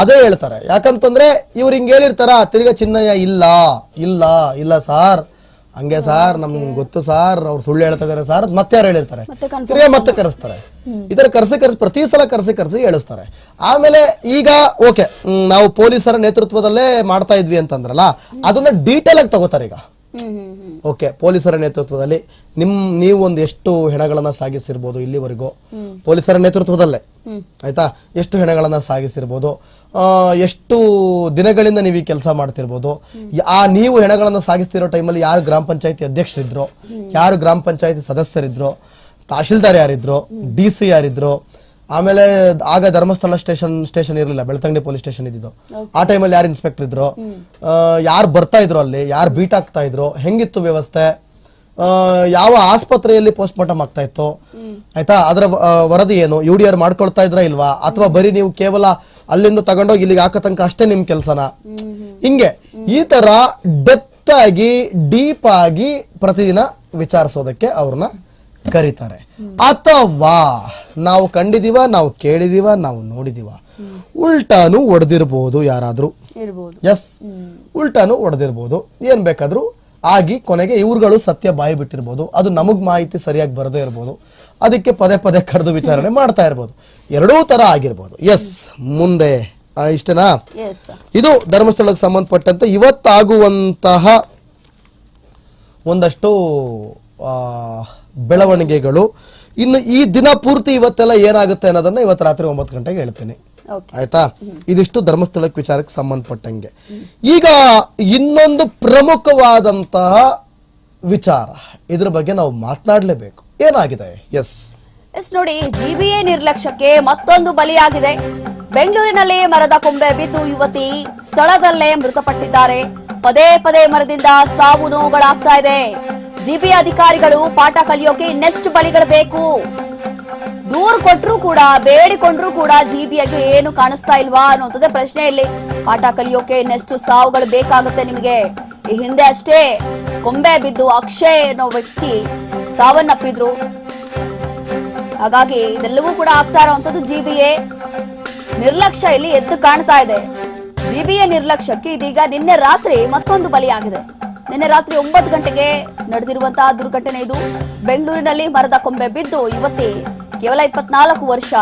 ಅದೇ ಹೇಳ್ತಾರೆ. ಯಾಕಂತಂದ್ರೆ ಇವ್ರು ಹಿಂಗೆ ಹೇಳಿರ್ತಾರ ತಿರ್ಗಾ ಚಿನ್ನಯ್ಯ ಇಲ್ಲ ಇಲ್ಲ ಇಲ್ಲ ಸಾರ್ ಹಂಗೆ ಸಾರ್ ನಮ್ಗೆ ಗೊತ್ತು ಸಾರ್ ಅವ್ರು ಸುಳ್ಳು ಹೇಳ್ತಾ ಇದಾರೆ ಸಾರ್ ಮತ್ತೆ ಯಾರು ಹೇಳಿರ್ತಾರೆ? ತಿರ್ಗಾ ಮತ್ತೆ ಕರೆಸ್ತಾರೆ. ಇದರ ಕರೆಸಿ ಕರೆಸಿ ಪ್ರತಿ ಸಲ ಕರೆಸಿ ಕರೆಸಿ ಹೇಳಿಸ್ತಾರೆ. ಆಮೇಲೆ ಈಗ ಓಕೆ ನಾವು ಪೊಲೀಸರ ನೇತೃತ್ವದಲ್ಲೇ ಮಾಡ್ತಾ ಇದ್ವಿ ಅಂತಂದ್ರಲ್ಲ ಅದನ್ನ ಡೀಟೇಲ್ ಆಗಿ ತಗೋತಾರೆ ಈಗ. ಓಕೆ ಪೊಲೀಸರ ನೇತೃತ್ವದಲ್ಲಿ ನಿಮ್ ನೀವು ಒಂದು ಎಷ್ಟು ಹೆಣಗಳನ್ನ ಸಾಗಿಸಿರ್ಬೋದು ಇಲ್ಲಿವರೆಗೂ? ಪೊಲೀಸರ ನೇತೃತ್ವದಲ್ಲೇ? ಆಯ್ತಾ? ಎಷ್ಟು ಹೆಣಗಳನ್ನ ಸಾಗಿಸಿರ್ಬೋದು? ಎಷ್ಟು ದಿನಗಳಿಂದ ನೀವು ಈ ಕೆಲಸ ಮಾಡ್ತಿರ್ಬೋದು? ಆ ನೀವು ಹೆಣಗಳನ್ನ ಸಾಗಿಸ್ತಿರೋ ಟೈಮಲ್ಲಿ ಯಾರು ಗ್ರಾಮ ಪಂಚಾಯತಿ ಅಧ್ಯಕ್ಷರಿದ್ರು? ಯಾರು ಗ್ರಾಮ ಪಂಚಾಯತಿ ಸದಸ್ಯರಿದ್ರು? ತಹಶೀಲ್ದಾರ್ ಯಾರಿದ್ರು? ಡಿ ಸಿ ಯಾರಿದ್ರು? ಆಮೇಲೆ ಆಗ ಧರ್ಮಸ್ಥಳ ಸ್ಟೇಷನ್ ಸ್ಟೇಷನ್ ಇರಲಿಲ್ಲ ಬೆಳ್ತಂಗಡಿ ಪೊಲೀಸ್ ಸ್ಟೇಷನ್ ಇದ್ದಿದ್ದು. ಆ ಟೈಮಲ್ಲಿ ಯಾರು ಇನ್ಸ್ಪೆಕ್ಟರ್ ಇದ್ರು? ಯಾರು ಬರ್ತಾ ಇದ್ರು ಅಲ್ಲಿ? ಯಾರು ಬೀಟ್ ಆಗ್ತಾ ಇದ್ರು? ಹೆಂಗಿತ್ತು ವ್ಯವಸ್ಥೆ? ಯಾವ ಆಸ್ಪತ್ರೆಯಲ್ಲಿ ಪೋಸ್ಟ್ ಮಾರ್ಟಮ್ ಆಗ್ತಾ ಇತ್ತು? ಆಯ್ತಾ? ಅದರ ವರದಿ ಏನು? ಯು ಡಿ ಆರ್ ಮಾಡ್ಕೊಳ್ತಾ ಇದ್ರ ಇಲ್ವಾ? ಅಥವಾ ಬರೀ ನೀವು ಕೇವಲ ಅಲ್ಲಿಂದ ತಗೊಂಡೋಗಿ ಇಲ್ಲಿಗೆ ಹಾಕೋ ತನಕ ಅಷ್ಟೇ ನಿಮ್ ಕೆಲಸನ? ಹಿಂಗೆ. ಈ ತರ ಡೆಪ್ತ್ ಆಗಿ ಡೀಪ್ ಆಗಿ ಪ್ರತಿದಿನ ವಿಚಾರಿಸೋದಕ್ಕೆ ಅವ್ರನ್ನ ಕರೀತಾರೆ. ಅಥವಾ ನಾವು ಕಂಡಿದೀವ ನಾವು ಕೇಳಿದೀವ ನಾವು ನೋಡಿದೀವ. ಉಲ್ಟಾನು ಒಡೆದಿರಬಹುದು ಯಾರಾದ್ರೂ. ಎಸ್ ಉಲ್ಟಾನು ಒಡೆದಿರ್ಬೋದು. ಏನ್ ಬೇಕಾದ್ರೂ ಆಗಿ ಕೊನೆಗೆ ಇವ್ರುಗಳು ಸತ್ಯ ಬಾಯಿ ಬಿಟ್ಟಿರ್ಬೋದು. ಅದು ನಮಗ್ ಮಾಹಿತಿ ಸರಿಯಾಗಿ ಬರದೇ ಇರ್ಬೋದು. ಅದಕ್ಕೆ ಪದೇ ಪದೇ ಕರೆದು ವಿಚಾರಣೆ ಮಾಡ್ತಾ ಇರ್ಬೋದು. ಎರಡೂ ತರ ಆಗಿರ್ಬೋದು. ಎಸ್ ಮುಂದೆ. ಆ, ಇಷ್ಟೇನಾ? ಇದು ಧರ್ಮಸ್ಥಳಕ್ಕೆ ಸಂಬಂಧಪಟ್ಟಂತೆ ಇವತ್ತಾಗುವಂತಹ ಒಂದಷ್ಟು ಆ, ಬೆಳವಣಿಗೆಗಳು. ಇನ್ನು ಈ ದಿನ ಪೂರ್ತಿ ಇವತ್ತೆಲ್ಲ ಏನಾಗುತ್ತೆ ಅನ್ನೋದನ್ನ ಇವತ್ತು ರಾತ್ರಿ ಒಂಬತ್ತು ಗಂಟೆಗೆ ಹೇಳ್ತೀನಿ. ಆಯ್ತಾ? ಇದಿಷ್ಟು ಧರ್ಮಸ್ಥಳಕ್ಕೆ ವಿಚಾರಕ್ಕೆ ಸಂಬಂಧಪಟ್ಟಂಗೆ. ಈಗ ಇನ್ನೊಂದು ಪ್ರಮುಖವಾದಂತಹ ವಿಚಾರ. ಇದ್ರ ಬಗ್ಗೆ ನಾವು ಮಾತನಾಡಲೇಬೇಕು. ಏನಾಗಿದೆ? ಎಸ್. ಎಸ್ ನೋಡಿ ಜಿಬಿಎ ನಿರ್ಲಕ್ಷ್ಯಕ್ಕೆ ಮತ್ತೊಂದು ಬಲಿಯಾಗಿದೆ. ಬೆಂಗಳೂರಿನಲ್ಲಿ ಮರದ ಕೊಂಬೆ ಬಿದ್ದು ಯುವತಿ ಸ್ಥಳದಲ್ಲೇ ಮೃತಪಟ್ಟಿದ್ದಾರೆ. ಪದೇ ಪದೇ ಮರದಿಂದ ಸಾವು ನೋವುಗಳಾಗ್ತಾ ಇದೆ. ಜಿಬಿಎ ಅಧಿಕಾರಿಗಳು ಪಾಠ ಕಲಿಯೋಕೆ ಇನ್ನೆಷ್ಟು ಬಲಿಗಳು ಬೇಕು. ದೂರ್ ಕೊಟ್ರು ಕೂಡ, ಬೇಡಿಕೊಂಡ್ರು ಕೂಡ ಜಿಬಿಎಗೆ ಏನು ಕಾಣಿಸ್ತಾ ಇಲ್ವಾ ಅನ್ನುವಂಥದ್ದೇ ಪ್ರಶ್ನೆ ಇಲ್ಲಿ. ಪಾಠ ಕಲಿಯೋಕೆ ಇನ್ನೆಷ್ಟು ಸಾವುಗಳು ಬೇಕಾಗುತ್ತೆ ನಿಮಗೆ. ಈ ಹಿಂದೆ ಅಷ್ಟೇ, ಕೊಂಬೆ ಬಿದ್ದು ಅಕ್ಷಯ್ ಅನ್ನೋ ವ್ಯಕ್ತಿ ಸಾವನ್ನಪ್ಪಿದ್ರು. ಹಾಗಾಗಿ ಇದೆಲ್ಲವೂ ಕೂಡ ಆಗ್ತಾ ಇರುವಂತದ್ದು ಜಿಬಿಎ ನಿರ್ಲಕ್ಷ್ಯ ಇಲ್ಲಿ ಎದ್ದು ಕಾಣ್ತಾ ಇದೆ. ಜಿಬಿಎ ನಿರ್ಲಕ್ಷ್ಯಕ್ಕೆ ಇದೀಗ ನಿನ್ನೆ ರಾತ್ರಿ ಮತ್ತೊಂದು ಬಲಿಯಾಗಿದೆ. ನಿನ್ನೆ ರಾತ್ರಿ ಒಂಬತ್ತು ಗಂಟೆಗೆ ನಡೆದಿರುವಂತಹ ದುರ್ಘಟನೆ ಇದು. ಬೆಂಗಳೂರಿನಲ್ಲಿ ಮರದ ಕೊಂಬೆ ಬಿದ್ದು ಯುವತಿ ಕೇವಲ ಇಪ್ಪತ್ನಾಲ್ಕು ವರ್ಷ.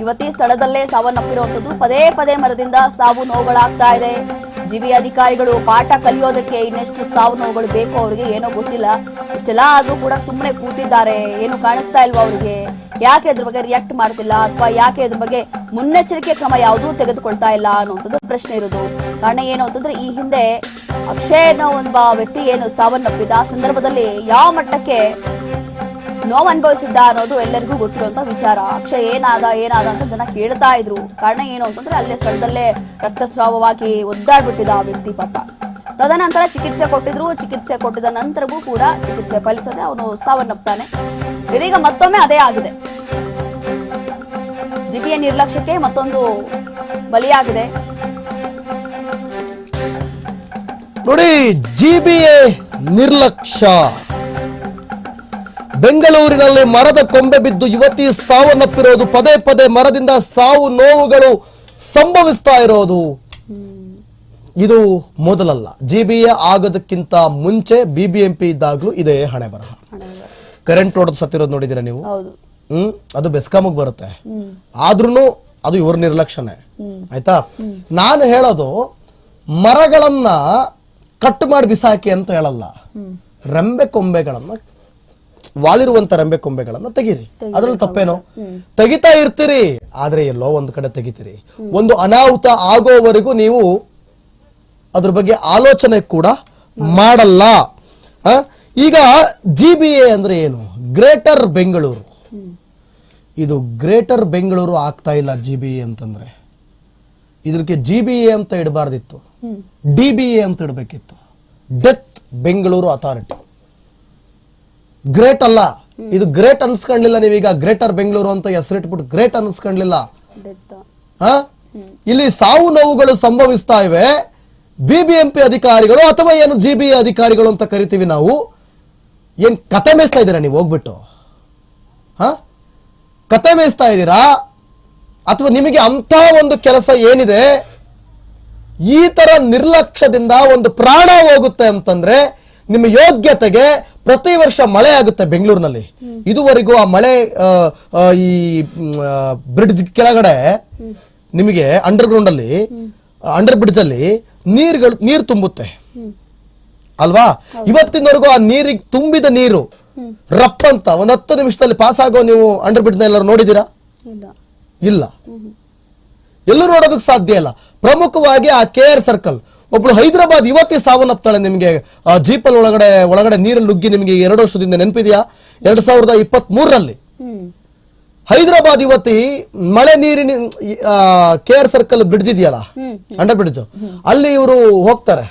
ಯುವತಿ ಸ್ಥಳದಲ್ಲೇ ಸಾವನ್ನಪ್ಪಿರುವಂತದ್ದು ಪದೇ ಪದೇ ಮರದಿಂದ ಸಾವು ನೋವುಗಳಾಗ್ತಾ ಇದೆ. ಜಿವಿ ಅಧಿಕಾರಿಗಳು ಪಾಠ ಕಲಿಯೋದಕ್ಕೆ ಇನ್ನೆಷ್ಟು ಸಾವು ನೋವುಗಳು ಬೇಕು ಅವರಿಗೆ ಏನೋ ಗೊತ್ತಿಲ್ಲ. ಇಷ್ಟೆಲ್ಲ ಆದ್ರೂ ಕೂಡ ಸುಮ್ಮನೆ ಕೂತಿದ್ದಾರೆ. ಏನು ಕಾಣಿಸ್ತಾ ಇಲ್ವಾ ಅವ್ರಿಗೆ? ಯಾಕೆ ಅದ್ರ ಬಗ್ಗೆ ರಿಯಾಕ್ಟ್ ಮಾಡ್ತಿಲ್ಲ ಅಥವಾ ಯಾಕೆ ಅದ್ರ ಬಗ್ಗೆ ಮುನ್ನೆಚ್ಚರಿಕೆ ಕ್ರಮ ಯಾವುದೂ ತೆಗೆದುಕೊಳ್ತಾ ಇಲ್ಲ ಅನ್ನುವಂಥದ್ದು ಪ್ರಶ್ನೆ ಇರೋದು ಕಾರಣ ಏನು ಅಂತಂದ್ರೆ ಈ ಹಿಂದೆ ಅಕ್ಷಯ್ ಅನ್ನೋ ಒಬ್ಬ ವ್ಯಕ್ತಿ ಏನು ಸಾವನ್ನಪ್ಪಿದ ಆ ಸಂದರ್ಭದಲ್ಲಿ ಯಾವ ಮಟ್ಟಕ್ಕೆ ನೋವು ಅನುಭವಿಸಿದ್ದ ಅನ್ನೋದು ಎಲ್ಲರಿಗೂ ಗೊತ್ತಿರುವಂತ ವಿಚಾರ. ಅಕ್ಷಯ್ ಏನಾದ ಏನಾದ ಅಂತ ಜನ ಕೇಳ್ತಾ ಇದ್ರು. ಕಾರಣ ಏನು ಅಂತಂದ್ರೆ ಅಲ್ಲೇ ಸ್ಥಳದಲ್ಲೇ ರಕ್ತಸ್ರಾವವಾಗಿ ಒದ್ದಾಡ್ಬಿಟ್ಟಿದ್ದ ಆ ವ್ಯಕ್ತಿ ಪಾಪ. ತದನಂತರ ಚಿಕಿತ್ಸೆ ಕೊಟ್ಟಿದ್ರು, ಚಿಕಿತ್ಸೆ ಕೊಟ್ಟಿದ ನಂತರವೂ ಕೂಡ ಚಿಕಿತ್ಸೆ ಫಲಿಸದೆ ಅವನು ಸಾವನ್ನಪ್ತಾನೆ. ಇದೀಗ ಮತ್ತೊಮ್ಮೆ ಅದೇ ಆಗಿದೆ. ಜಿಬಿಯ ನಿರ್ಲಕ್ಷ್ಯಕ್ಕೆ ಮತ್ತೊಂದು ಬಲಿಯಾಗಿದೆ. ನೋಡಿ, ಜಿಬಿಎ ನಿರ್ಲಕ್ಷ್ಯ. ಬೆಂಗಳೂರಿನಲ್ಲಿ ಮರದ ಕೊಂಬೆ ಬಿದ್ದು ಯುವತಿ ಸಾವನ್ನಪ್ಪಿರೋದು ಪದೇ ಪದೇ ಮರದಿಂದ ಸಾವು ನೋವುಗಳು ಸಂಭವಿಸ್ತಾ ಇರೋದು. ಇದು ಮೊದಲಲ್ಲ. ಜಿ ಬಿ ಎ ಆಗೋದಕ್ಕಿಂತ ಮುಂಚೆ ಬಿ ಬಿ ಎಂ ಪಿ ಇದ್ದಾಗಲೂ ಇದೇ ಹಣೆ ಬರಹ ಕರೆಂಟ್ ಹೊಡೆದು ಸತ್ತಿರೋದು ನೋಡಿದಿರ ನೀವು? ಹ್ಮ್? ಅದು ಬೆಸ್ಕಾಮಗ್ ಬರುತ್ತೆ. ಆದ್ರೂ ಅದು ಇವ್ರ ನಿರ್ಲಕ್ಷಣೆ ಆಯ್ತಾ? ನಾನು ಹೇಳೋದು ಮರಗಳನ್ನ ಕಟ್ ಮಾಡಿ ಬಿಸಾಕಿ ಅಂತ ಹೇಳಲ್ಲ. ರೆಂಬೆ ಕೊಂಬೆಗಳನ್ನ ವಾಲಿರುವಂತ ರೆಂಬೆ ಕೊಂಬೆಗಳನ್ನ ತೆಗೀರಿ. ಅದ್ರಲ್ಲಿ ತಪ್ಪೇನು? ತೆಗಿತಾ ಇರ್ತೀರಿ. ಆದ್ರೆ ಎಲ್ಲೋ ಒಂದ್ ಕಡೆ ತೆಗಿತೀರಿ. ಒಂದು ಅನಾಹುತ ಆಗೋವರೆಗೂ ನೀವು ಅದ್ರ ಬಗ್ಗೆ ಆಲೋಚನೆ ಕೂಡ ಮಾಡಲ್ಲ? ಈಗ ಜಿ ಬಿ ಎ ಅಂದ್ರೆ ಏನು? ಗ್ರೇಟರ್ ಬೆಂಗಳೂರು ಇದು ಗ್ರೇಟರ್ ಬೆಂಗಳೂರು ಆಗ್ತಾ ಇಲ್ಲ ಜಿ ಬಿ ಎ ಅಂತಂದ್ರೆ. ಇದಕ್ಕೆ ಜಿ ಬಿ ಎ ಅಂತ ಇಡಬಾರ್ದಿತ್ತು. ಡಿ ಬಿ ಎ ಅಂತ ಇಡಬೇಕಿತ್ತು. ಡೆತ್ ಬೆಂಗಳೂರು ಅಥಾರಿಟಿ ಗ್ರೇಟ್ ಅಲ್ಲ. ಇದು ಗ್ರೇಟ್ ಅನ್ಸ್ಕೊಂಡ್ಲಿಲ್ಲ ನೀವೀಗ. ಗ್ರೇಟರ್ ಬೆಂಗಳೂರು ಅಂತ ಹೆಸರಿಟ್ಬಿಟ್ಟು ಗ್ರೇಟ್ ಅನ್ಸ್ಕೊಂಡ್ಲಿಲ್ಲ ಇಲ್ಲಿ ಸಾವು ನೋವುಗಳು ಸಂಭವಿಸ್ತಾ ಇವೆ. ಬಿಬಿಎಂಪಿ ಅಧಿಕಾರಿಗಳು ಅಥವಾ ಏನು ಜಿ ಬಿ ಅಧಿಕಾರಿಗಳು ಅಂತ ಕರಿತೀವಿ ನಾವು, ಏನ್ ಕತೆ ಮೇಯಿಸ್ತಾ ಇದ್ದೀರಾ ನೀವು ಹೋಗ್ಬಿಟ್ಟು? ಹ? ಕತೆ ಮೇಯಿಸ್ತಾ ಇದ್ದೀರಾ? ಅಥವಾ ನಿಮಗೆ ಅಂತ ಒಂದು ಕೆಲಸ ಏನಿದೆ? ಈ ತರ ನಿರ್ಲಕ್ಷ್ಯದಿಂದ ಒಂದು ಪ್ರಾಣ ಹೋಗುತ್ತೆ ಅಂತಂದ್ರೆ ನಿಮ್ಮ ಯೋಗ್ಯತೆಗೆ ಪ್ರತಿ ವರ್ಷ ಮಳೆ ಆಗುತ್ತೆ ಬೆಂಗಳೂರಿನಲ್ಲಿ. ಇದುವರೆಗೂ ಆ ಮಳೆ ಈ ಬ್ರಿಡ್ಜ್ ಕೆಳಗಡೆ ನಿಮಗೆ ಅಂಡರ್ ಗ್ರೌಂಡ್ ಅಲ್ಲಿ ಅಂಡರ್ ಬ್ರಿಡ್ಜ್ ಅಲ್ಲಿ ನೀರ್ಗಳು ನೀರು ತುಂಬುತ್ತೆ. ಅಲ್ವಾ? ಇವತ್ತಿನವರೆಗೂ ಆ ನೀರಿಗೆ ತುಂಬಿದ ನೀರು ರಪ್ಪ ಅಂತ ಒಂದ್ ಹತ್ತು ನಿಮಿಷದಲ್ಲಿ ಪಾಸ್ ಆಗೋ ನೀವು ಅಂಡರ್ ಬ್ರಿಡ್ಜ್ ಎಲ್ಲರೂ ನೋಡಿದೀರಾ ಇಲ್ಲ. ಎಲ್ಲರೂ ಎಲ್ಲೂ ನೋಡೋದಕ್ಕೆ ಸಾಧ್ಯ ಇಲ್ಲ. ಪ್ರಮುಖವಾಗಿ ಆ ಕೆ ಆರ್ ಸರ್ಕಲ್ ಒಬ್ಳು ಹೈದರಾಬಾದ್ ಇವತ್ತೇ ಸಾವನ್ನಪ್ತಾಳೆ ನಿಮಗೆ. ಜೀಪಲ್ ಒಳಗಡೆ ಒಳಗಡೆ ನೀರಲ್ಲಿ ನುಗ್ಗಿ ನಿಮಗೆ ಎರಡು ವರ್ಷದಿಂದ ನೆನಪಿದೆಯಾ? ಎರಡ್ ಸಾವಿರದ ಇಪ್ಪತ್ತ್ ಮೂರರಲ್ಲಿ ಹೈದರಾಬಾದ್ ಇವತ್ತಿ ಮಳೆ ನೀರಿನ ಕೆ ಆರ್ ಸರ್ಕಲ್ ಬ್ರಿಡ್ಜ್ ಇದೆಯಲ್ಲ? ಅಂಡರ್ ಬ್ರಿಡ್ಜ್ ಅಲ್ಲಿ ಇವರು ಹೋಗ್ತಾರೆ.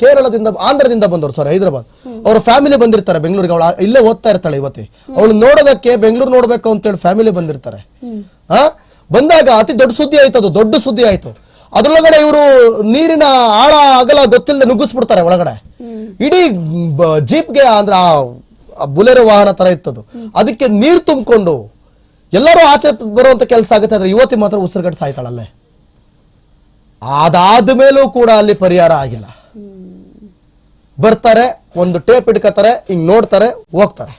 ಕೇರಳದಿಂದ ಆಂಧ್ರದಿಂದ ಬಂದವರು ಸರ್ ಹೈದರಾಬಾದ್. ಅವ್ರ ಫ್ಯಾಮಿಲಿ ಬಂದಿರ್ತಾರೆ ಬೆಂಗಳೂರಿಗೆ ಅವಳು ಇಲ್ಲೇ ಓದ್ತಾ ಇರ್ತಾಳೆ ಇವತ್ತಿ. ಅವಳು ನೋಡೋದಕ್ಕೆ ಬೆಂಗಳೂರು ನೋಡ್ಬೇಕು ಅಂತೇಳಿ ಫ್ಯಾಮಿಲಿ ಬಂದಿರ್ತಾರೆ. ಆ? ಬಂದಾಗ ಅತಿ ದೊಡ್ಡ ಸುದ್ದಿ ಆಯ್ತು ಅದು ದೊಡ್ಡ ಸುದ್ದಿ ಆಯ್ತು. ಅದ್ರೊಳಗಡೆ ಇವರು ನೀರಿನ ಆಳ ಅಗಲ ಗೊತ್ತಿಲ್ಲದೆ ನುಗ್ಗಿಸ್ಬಿಡ್ತಾರೆ ಒಳಗಡೆ. ಇಡೀ ಜೀಪ್ಗೆ ಅಂದ್ರೆ ಆ ಬುಲೆರೋ ವಾಹನ ತರ ಇತ್ತದು. ಅದಕ್ಕೆ ನೀರು ತುಂಬಿಕೊಂಡು ಎಲ್ಲರೂ ಆಚೆ ಬರುವಂತ ಕೆಲಸ ಆಗುತ್ತೆ, ಆದ್ರೆ ಯುವತಿ ಮಾತ್ರ ಉಸಿರುಗಟ್ಟು ಸಾಯ್ತಾಳಲ್ಲೇ. ಅದಾದ ಮೇಲೂ ಕೂಡ ಅಲ್ಲಿ ಪರಿಹಾರ ಆಗಿಲ್ಲ. ಬರ್ತಾರೆ, ಒಂದು ಟೇಪ್ ಹಿಡ್ಕತಾರೆ ಹಿಂಗ್ ನೋಡ್ತಾರೆ, ಹೋಗ್ತಾರೆ.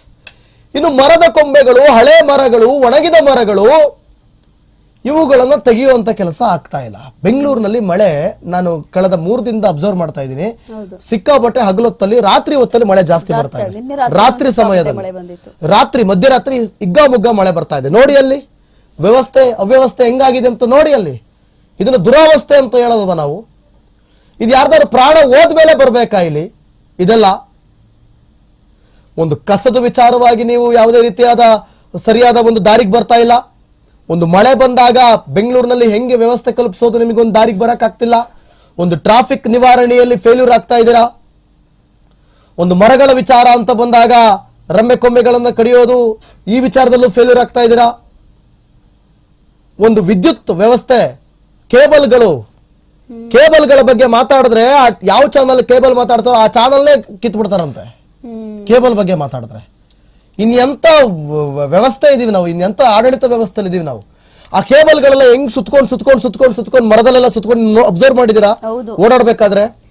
ಇನ್ನು ಮರದ ಕೊಂಬೆಗಳು, ಹಳೆ ಮರಗಳು, ಒಣಗಿದ ಮರಗಳು ಇವುಗಳನ್ನ ತೆಗೆಯುವಂತ ಕೆಲಸ ಆಗ್ತಾ ಇಲ್ಲ. ಬೆಂಗಳೂರಿನಲ್ಲಿ ಮಳೆ ನಾನು ಕಳೆದ ಮೂರು ದಿನದ ಅಬ್ಸರ್ವ್ ಮಾಡ್ತಾ ಇದ್ದೀನಿ. ಸಿಕ್ಕಾಪಟ್ಟೆ ಹಗಲೊತ್ತಲ್ಲಿ ರಾತ್ರಿ ಹೊತ್ತಲ್ಲಿ ಮಳೆ ಜಾಸ್ತಿ ಬರ್ತಾ ಇದೆ. ರಾತ್ರಿ ಸಮಯದಲ್ಲಿ. ರಾತ್ರಿ ಮಧ್ಯರಾತ್ರಿ ಹಿಗ್ಗಾಮುಗ್ಗ ಮಳೆ ಬರ್ತಾ ಇದೆ. ನೋಡಿ ಅಲ್ಲಿ. ವ್ಯವಸ್ಥೆ ಅವ್ಯವಸ್ಥೆ ಹೆಂಗಾಗಿದೆ ಅಂತ ನೋಡಿ ಅಲ್ಲಿ. ಇದನ್ನು ದುರಾವಸ್ಥೆ ಅಂತ ಹೇಳೋದದ ನಾವು. ಇದು ಯಾರ್ದಾದ್ರು ಪ್ರಾಣ ಹೋದ್ಮೇಲೆ ಬರ್ಬೇಕಾ ಇಲ್ಲಿ? ಇದೆಲ್ಲ. ಒಂದು ಕಸದ ವಿಚಾರವಾಗಿ ನೀವು ಯಾವುದೇ ರೀತಿಯಾದ ಸರಿಯಾದ ಒಂದು ದಾರಿಗೆ ಬರ್ತಾ ಇಲ್ಲ. ಒಂದು ಮಳೆ ಬಂದಾಗ ಬೆಂಗಳೂರಿನಲ್ಲಿ ಹೆಂಗೆ ವ್ಯವಸ್ಥೆ ಕಲ್ಪಿಸೋದು ನಿಮಗೊಂದು ದಾರಿಗೆ ಬರೋಕ್ಕಾಗ್ತಿಲ್ಲ? ಒಂದು ಟ್ರಾಫಿಕ್ ನಿವಾರಣೆಯಲ್ಲಿ ಫೇಲ್ಯೂರ್ ಆಗ್ತಾ ಇದ್ದೀರಾ? ಒಂದು ಮರಗಳ ವಿಚಾರ ಅಂತ ಬಂದಾಗ ರಮ್ಮೆ ಕೊಂಬೆಗಳನ್ನು ಕಡಿಯೋದು ಈ ವಿಚಾರದಲ್ಲೂ ಫೇಲ್ಯೂರ್ ಆಗ್ತಾ ಇದ್ದೀರಾ? ಒಂದು ವಿದ್ಯುತ್ ವ್ಯವಸ್ಥೆ ಕೇಬಲ್ಗಳು ಕೇಬಲ್ಗಳ ಬಗ್ಗೆ ಮಾತಾಡಿದ್ರೆ ಯಾವ ಚಾನಲ್ ಕೇಬಲ್ ಮಾತಾಡ್ತಾರೋ ಆ ಚಾನಲ್ನೇ ಕಿತ್ಬಿಡ್ತಾರಂತೆ. ಕೇಬಲ್ ಬಗ್ಗೆ ಮಾತಾಡಿದ್ರೆ. ವ- ವ್ಯವಸ್ಥೆ ಇದೀವಿ ನಾವು ಇನ್ನೆಂತ ಆಡಳಿತ ವ್ಯವಸ್ಥೆಲಿ ಇದೀವಿ ನಾವು. ಆ ಕೇಬಲ್ಗಳೆಲ್ಲ ಹೆಂಗ್ ಸುತ್ಕೊಂಡು ಸುತ್ಕೊಂಡು ಸುತ್ಕೊಂಡು ಸುತ್ಕೊಂಡು ಮರದಲ್ಲೆಲ್ಲ ಸುತ್ಕೊಂಡು ಅಬ್ಸರ್ವ್ ಮಾಡಿದಿರಾ. ಓಡಾಡ್ಬೇಕಾದ್ರೆ?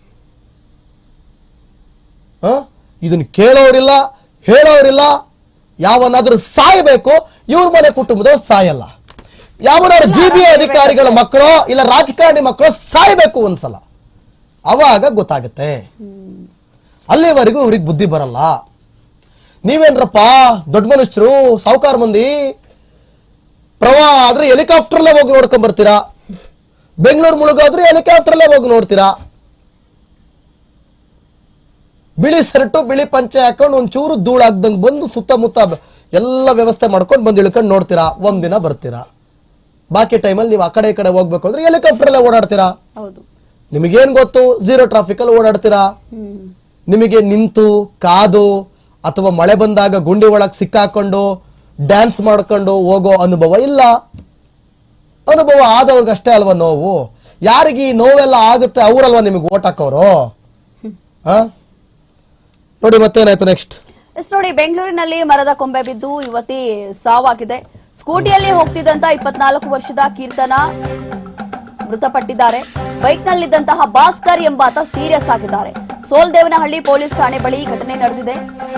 ಇದನ್ನ ಕೇಳೋರಿಲ್ಲ ಹೇಳೋರಿಲ್ಲ ಯಾವನಾದ್ರೂ ಸಾಯಬೇಕು ಇವ್ರ ಮನೆ ಕುಟುಂಬದವ್ರು ಸಾಯಲ್ಲ. ಯಾವನಾದ್ರು ಜಿ ಬಿ ಅಧಿಕಾರಿಗಳ ಮಕ್ಕಳು ಇಲ್ಲ ರಾಜಕಾರಣಿ ಮಕ್ಕಳು ಸಾಯ್ಬೇಕು ಒಂದ್ಸಲ. ಅವಾಗ ಗೊತ್ತಾಗುತ್ತೆ. ಅಲ್ಲಿವರೆಗೂ ಇವ್ರಿಗೆ ಬುದ್ಧಿ ಬರಲ್ಲ. ನೀವೇನ್ರಪ್ಪ? ದೊಡ್ಡ ಮನುಷ್ಯರು ಸಾವುಕಾರ ಮಂದಿ. ಪ್ರವಾಹ ಆದ್ರೆ ಹೆಲಿಕಾಪ್ಟರ್ಲೇ ಹೋಗಿ ನೋಡ್ಕೊಂಡ್ ಬರ್ತೀರಾ ಬೆಂಗಳೂರು ಮುಳುಗಾದ್ರೆ ಹೆಲಿಕಾಪ್ಟರ್ಲೇ ಹೋಗಿ ನೋಡ್ತೀರಾ? ಬಿಳಿ ಸರ್ಟು ಬಿಳಿ ಪಂಚೆ ಹಾಕೊಂಡು ಒಂಚೂರು ಧೂಳಾಗ್ದಂಗೆ ಬಂದು ಸುತ್ತಮುತ್ತ ಎಲ್ಲ ವ್ಯವಸ್ಥೆ ಮಾಡ್ಕೊಂಡು ಬಂದು ಇಳ್ಕೊಂಡು ನೋಡ್ತೀರಾ? ಒಂದಿನ ಬರ್ತೀರಾ? ಬಾಕಿ ಟೈಮಲ್ಲಿ ನೀವು ಆ ಕಡೆ ಈ ಕಡೆ ಹೋಗ್ಬೇಕು ಅಂದ್ರೆ ಹೆಲಿಕಾಪ್ಟರ್ಲೇ ಓಡಾಡ್ತೀರಾ? ನಿಮಗೇನ್ ಗೊತ್ತು? ಝೀರೋ ಟ್ರಾಫಿಕಲ್ಲಿ ಓಡಾಡ್ತೀರಾ? ನಿಮಗೆ ನಿಂತು ಕಾದು ಅಥವಾ ಮಳೆ ಬಂದಾಗ ಗುಂಡಿ ಒಳಗೆ ಸಿಕ್ಕಾಕೊಂಡು ಡ್ಯಾನ್ಸ್ ಮಾಡ್ಕೊಂಡು ಹೋಗೋ ಅನುಭವ ಇಲ್ಲ. ಅನುಭವ ಆದವ್ರಿಗಷ್ಟೇ ಅಲ್ವಾ ನೋವು? ಯಾರಿಗೆ ಈ ನೋವೆಲ್ಲ ಆಗುತ್ತೆ ಅವರಲ್ವಾ ನಿಮಗೆ ಓಟ್ ಹಾಕೋರು? ನೋಡಿ ಮತ್ತೇನಾಯ್ತು ನೆಕ್ಸ್ಟ್ ನೋಡಿ, ಬೆಂಗಳೂರಿನಲ್ಲಿ ಮರದ ಕೊಂಬೆ ಬಿದ್ದು ಯುವತಿ ಸಾವಾಗಿದೆ. ಸ್ಕೂಟಿಯಲ್ಲಿ ಹೋಗ್ತಿದ್ದಂತ ಇಪ್ಪತ್ನಾಲ್ಕು ವರ್ಷದ ಕೀರ್ತನ. ಮೃತಪಟ್ಟಿದ್ದಾರೆ. ಬೈಕ್ನಲ್ಲಿದ್ದಂತಹ ಭಾಸ್ಕರ್ ಎಂಬಾತ ಸೀರಿಯಸ್ ಆಗಿದ್ದಾರೆ. ಸೋಲ್ದೇವನಹಳ್ಳಿ ಪೊಲೀಸ್ ಠಾಣೆ ಬಳಿ ಘಟನೆ ನಡೆದಿದೆ.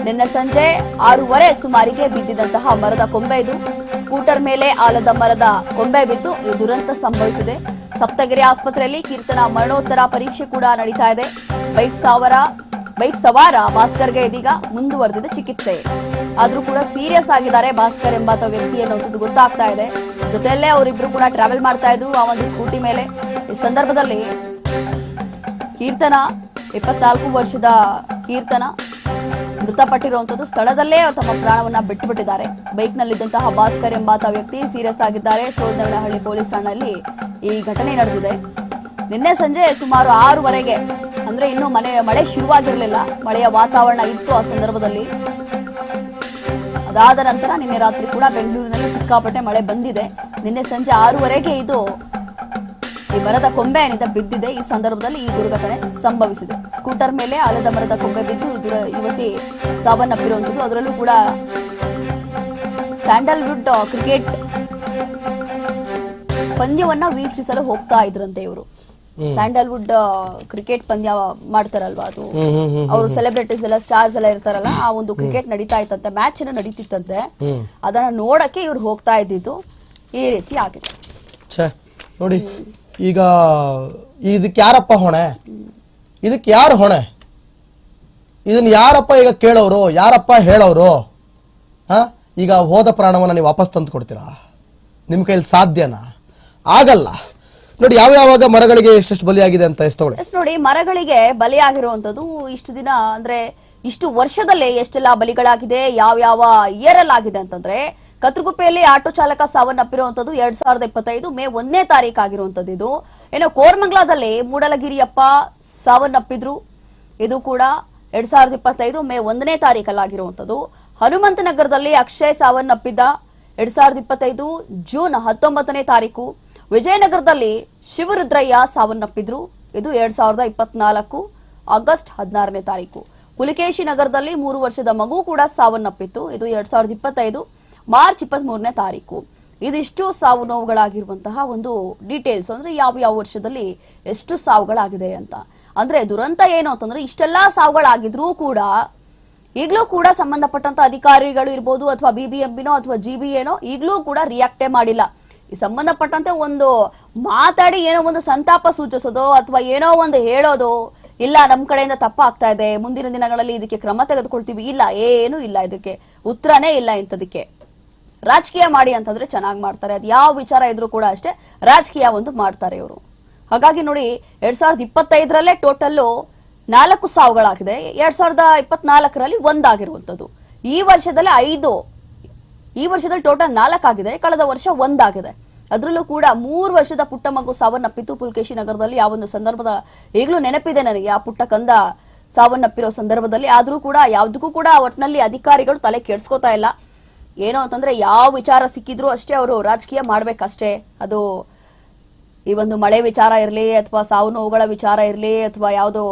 ನಿನ್ನೆ ಸಂಜೆ ಆರೂವರೆ ಸುಮಾರಿಗೆ ಬಿದ್ದಿದ್ದಂತಹ ಮರದ ಕೊಂಬೆ ಇದು. ಸ್ಕೂಟರ್ ಮೇಲೆ ಆಲದ ಮರದ ಕೊಂಬೆ ಬಿದ್ದು ಈ ದುರಂತ ಸಂಭವಿಸಿದೆ. ಸಪ್ತಗಿರಿ ಆಸ್ಪತ್ರೆಯಲ್ಲಿ ಕೀರ್ತನ ಮರಣೋತ್ತರ ಪರೀಕ್ಷೆ ಕೂಡ ನಡೀತಾ ಇದೆ. ಬೈಕ್ ಸಾವರ, ಬೈಕ್ ಸವಾರ ಭಾಸ್ಕರ್ಗೆ ಇದೀಗ ಮುಂದುವರೆದಿದೆ ಚಿಕಿತ್ಸೆ. ಆದರೂ ಕೂಡ ಸೀರಿಯಸ್ ಆಗಿದ್ದಾರೆ ಭಾಸ್ಕರ್ ಎಂಬಾತ ವ್ಯಕ್ತಿ ಅನ್ನೋದು ಗೊತ್ತಾಗ್ತಾ ಇದೆ. ಜೊತೆಯಲ್ಲೇ ಅವರಿಬ್ರು ಕೂಡ ಟ್ರಾವೆಲ್ ಮಾಡ್ತಾ ಇದ್ರು ಆ ಒಂದು ಸ್ಕೂಟಿ ಮೇಲೆ. ಈ ಸಂದರ್ಭದಲ್ಲಿ ಕೀರ್ತನ ಇಪ್ಪತ್ನಾಲ್ಕು ವರ್ಷದ ಕೀರ್ತನ ಮೃತಪಟ್ಟಿರುವಂತದ್ದು ಸ್ಥಳದಲ್ಲೇ ತಮ್ಮ ಪ್ರಾಣವನ್ನ ಬಿಟ್ಟು ಬಿಟ್ಟಿದ್ದಾರೆ ಬೈಕ್ನಲ್ಲಿದ್ದಂತಹ ಭಾಸ್ಕರ್ ಎಂಬಾತ ವ್ಯಕ್ತಿ ಸೀರಿಯಸ್ ಆಗಿದ್ದಾರೆ. ಸೋಲ್ದೇವನಹಳ್ಳಿ ಪೊಲೀಸ್ ಠಾಣೆಯಲ್ಲಿ ಈ ಘಟನೆ ನಡೆದಿದೆ. ನಿನ್ನೆ ಸಂಜೆ ಸುಮಾರು ಆರೂವರೆಗೆ, ಅಂದ್ರೆ ಇನ್ನು ಮನೆ, ಮಳೆ ಶುರುವಾಗಿರಲಿಲ್ಲ. ಮಳೆಯ ವಾತಾವರಣ ಇತ್ತು ಆ ಸಂದರ್ಭದಲ್ಲಿ. ಅದಾದ ನಂತರ ನಿನ್ನೆ ರಾತ್ರಿ ಕೂಡ ಬೆಂಗಳೂರಿನಲ್ಲಿ ಸಿಕ್ಕಾಪಟ್ಟೆ ಮಳೆ ಬಂದಿದೆ. ನಿನ್ನೆ ಸಂಜೆ ಆರೂವರೆಗೆ ಇದು ಈ ಮರದ ಕೊಂಬೆ ಏನಿದ, ಬಿದ್ದಿದೆ. ಈ ಸಂದರ್ಭದಲ್ಲಿ ಈ ದುರ್ಘಟನೆ ಸಂಭವಿಸಿದೆ. ಸ್ಕೂಟರ್ ಮೇಲೆ ಆಲದ ಮರದ ಕೊಂಬೆ ಬಿದ್ದು ಯುವತಿ ಸಾವನ್ನಪ್ಪಿರುವಂತದ್ದು ಅದರಲ್ಲೂ ಕೂಡ ಸ್ಯಾಂಡಲ್ವುಡ್ ಕ್ರಿಕೆಟ್ ಪಂದ್ಯವನ್ನ ವೀಕ್ಷಿಸಲು ಹೋಗ್ತಾ ಇದ್ರಂತೆ ಇವರು. ಸ್ಯಾಂಡಲ್ವುಡ್ ಕ್ರಿಕೆಟ್ ಪಂದ್ಯ ಮಾಡ್ತಾರಲ್ವಾ ಅದು? ಅವರು ಸೆಲೆಬ್ರಿಟೀಸ್ ಎಲ್ಲ ಸ್ಟಾರ್ಸ್ ಎಲ್ಲ ಇರ್ತಾರಲ್ಲ ಆ ಒಂದು ಕ್ರಿಕೆಟ್ ನಡೀತಾ ಇತ್ತಂತೆ ಮ್ಯಾಚ್ ಏನೋ ನಡೀತಿತ್ತಂತೆ. ಅದನ್ನ ನೋಡಕ್ಕೆ ಇವ್ರು ಹೋಗ್ತಾ ಇದ್ದಿದ್ದು ಈ ರೀತಿ ಆಗಿದೆ. ಛೇ ನೋಡಿ ಈಗ ಇದಕ್ಕೆ ಯಾರಪ್ಪ ಹೊಣೆ? ಇದಕ್ಕೆ ಯಾರು ಹೊಣೆ? ಇದನ್ನ ಯಾರಪ್ಪ ಈಗ ಕೇಳೋರು ಯಾರಪ್ಪ ಹೇಳೋರು? ಹಾ ಈಗ ಹೋದ ಪ್ರಾಣವನ್ನ ನೀವು ವಾಪಸ್ ತಂದು ಕೊಡ್ತೀರಾ? ನಿಮ್ಮ ಕೈಲಿ ಸಾಧ್ಯನಾ? ಆಗಲ್ಲ. ನೋಡಿ, ಯಾವ ಯಾವಾಗ ಮರಗಳಿಗೆ ಎಷ್ಟೆಷ್ಟು ಬಲಿಯಾಗಿದೆ ಅಂತ ಎಷ್ಟು ನೋಡಿ, ಮರಗಳಿಗೆ ಬಲಿಯಾಗಿರುವಂತದ್ದು ಇಷ್ಟು ದಿನ, ಅಂದ್ರೆ ಇಷ್ಟು ವರ್ಷದಲ್ಲಿ ಎಷ್ಟೆಲ್ಲ ಬಲಿಗಳಾಗಿದೆ, ಯಾವ ಯಾವ ಇಯರ್ ಆಗಿದೆ ಅಂತಂದ್ರೆ, ಕತ್ರಗುಪ್ಪೆಯಲ್ಲಿ ಆಟೋ ಚಾಲಕ ಸಾವನ್ನಪ್ಪಿರುವಂತದ್ದು ಎರಡ್ ಸಾವಿರದ ಇಪ್ಪತ್ತೈದು ಮೇ ಒಂದನೇ ತಾರೀಕು ಆಗಿರುವಂತದ್ದು ಇದು. ಏನೋ ಕೋರ್ಮಂಗ್ಲಾದಲ್ಲಿ ಮೂಡಲಗಿರಿಯಪ್ಪ ಸಾವನ್ನಪ್ಪಿದ್ರು. ಇದು ಕೂಡ ಎರಡ್ ಸಾವಿರದ ಇಪ್ಪತ್ತೈದು ಮೇ ಒಂದನೇ ತಾರೀಕಲ್ಲಾಗಿರುವಂತದ್ದು ಹನುಮಂತನಗರದಲ್ಲಿ ಅಕ್ಷಯ್ ಸಾವನ್ನಪ್ಪಿದ್ದ. ಎರಡ್ ಸಾವಿರದ ಇಪ್ಪತ್ತೈದು ಜೂನ್ ಹತ್ತೊಂಬತ್ತನೇ ತಾರೀಕು. ವಿಜಯನಗರದಲ್ಲಿ ಶಿವರುದ್ರಯ್ಯ ಸಾವನ್ನಪ್ಪಿದ್ರು. ಇದು ಎರಡ್ ಸಾವಿರದ ಇಪ್ಪತ್ನಾಲ್ಕು ಆಗಸ್ಟ್ ಹದಿನಾರನೇ ತಾರೀಕು. ಪುಲಿಕೇಶಿ ನಗರದಲ್ಲಿ ಮೂರು ವರ್ಷದ ಮಗು ಕೂಡ ಸಾವನ್ನಪ್ಪಿತ್ತು. ಇದು ಎರಡ್ ಸಾವಿರದ ಇಪ್ಪತ್ತೈದು ಮಾರ್ಚ್ ಇಪ್ಪತ್ತ್ ಮೂರನೇ ತಾರೀಕು. ಇದಿಷ್ಟು ಸಾವು ನೋವುಗಳಾಗಿರುವಂತಹ ಒಂದು ಡೀಟೇಲ್ಸ್ ಅಂದ್ರೆ ಯಾವ ಯಾವ ವರ್ಷದಲ್ಲಿ ಎಷ್ಟು ಸಾವುಗಳಾಗಿದೆ ಅಂತ. ಅಂದ್ರೆ ದುರಂತ ಏನು ಅಂತಂದ್ರೆ ಇಷ್ಟೆಲ್ಲಾ ಸಾವುಗಳಾಗಿದ್ರೂ ಕೂಡ ಈಗಲೂ ಕೂಡ ಸಂಬಂಧಪಟ್ಟಂತ ಅಧಿಕಾರಿಗಳು ಇರ್ಬೋದು ಅಥವಾ ಬಿಬಿಎಂಪಿನೋ ಅಥವಾ ಜಿಬಿಎನೋ ಈಗಲೂ ಕೂಡ ರಿಯಾಕ್ಟೇ ಮಾಡಿಲ್ಲ. ಈ ಸಂಬಂಧಪಟ್ಟಂತೆ ಒಂದು ಮಾತಾಡಿ ಏನೋ ಒಂದು ಸಂತಾಪ ಸೂಚಿಸೋದು ಅಥವಾ ಏನೋ ಒಂದು ಹೇಳೋದು ಇಲ್ಲ ನಮ್ಮ ಕಡೆಯಿಂದ ತಪ್ಪಾಗ್ತಾ ಇದೆ, ಮುಂದಿನ ದಿನಗಳಲ್ಲಿ ಇದಕ್ಕೆ ಕ್ರಮ ತೆಗೆದುಕೊಳ್ತೀವಿ, ಇಲ್ಲ, ಏನೂ ಇಲ್ಲ ಇದಕ್ಕೆ, ಉತ್ತರನೇ ಇಲ್ಲ ಇಂಥದಕ್ಕೆ. ರಾಜಕೀಯ ಮಾಡಿ ಅಂತಂದ್ರೆ ಚೆನ್ನಾಗಿ ಮಾಡ್ತಾರೆ, ಅದು ಯಾವ ವಿಚಾರ ಇದ್ರೂ ಕೂಡ ಅಷ್ಟೇ ರಾಜಕೀಯ ಒಂದು ಮಾಡ್ತಾರೆ ಇವರು. ಹಾಗಾಗಿ ನೋಡಿ, ಎರಡ್ ಸಾವಿರದ ಇಪ್ಪತ್ತೈದರಲ್ಲೇ ಟೋಟಲ್ಲು ನಾಲ್ಕು ಸಾವುಗಳಾಗಿದೆ, ಎರಡ್ ಸಾವಿರದ ಇಪ್ಪತ್ನಾಲ್ಕರಲ್ಲಿ ಒಂದಾಗಿರುವಂಥದ್ದು. ಈ ವರ್ಷದಲ್ಲಿ ಐದು ಈ ವರ್ಷದಲ್ಲಿ ಟೋಟಲ್ ನಾಲ್ಕಾಗಿದೆ, ಕಳೆದ ವರ್ಷ ಒಂದಾಗಿದೆ. ಅದರಲ್ಲೂ ಕೂಡ ಮೂರು ವರ್ಷದ ಪುಟ್ಟ ಮಗು ಸಾವನ್ನಪ್ಪಿತು ಪುಲ್ಕೇಶಿ ನಗರದಲ್ಲಿ ಆ ಒಂದು ಸಂದರ್ಭದ ಈಗಲೂ ನೆನಪಿದೆ ನನಗೆ. ಆ ಪುಟ್ಟ ಕಂದ ಸಾವನ್ನಪ್ಪಿರೋ ಸಂದರ್ಭದಲ್ಲಿ ಆದರೂ ಕೂಡ ಯಾವುದಕ್ಕೂ ಕೂಡ ಒಟ್ಟಿನಲ್ಲಿ ಅಧಿಕಾರಿಗಳು ತಲೆ ಕೆಡ್ಸ್ಕೊತಾ ಇಲ್ಲ. ಏನೋ ಅಂತಂದ್ರೆ ಯಾವ ವಿಚಾರ ಸಿಕ್ಕಿದ್ರು ಅಷ್ಟೇ ಅವರು ರಾಜಕೀಯ ಮಾಡ್ಬೇಕಷ್ಟೇ. ಅದು ಈ ಒಂದು ಮಳೆ ವಿಚಾರ ಇರಲಿ ಅಥವಾ ಸಾವು ನೋವುಗಳ ವಿಚಾರ ಇರಲಿ ಅಥವಾ ಯಾವುದೋ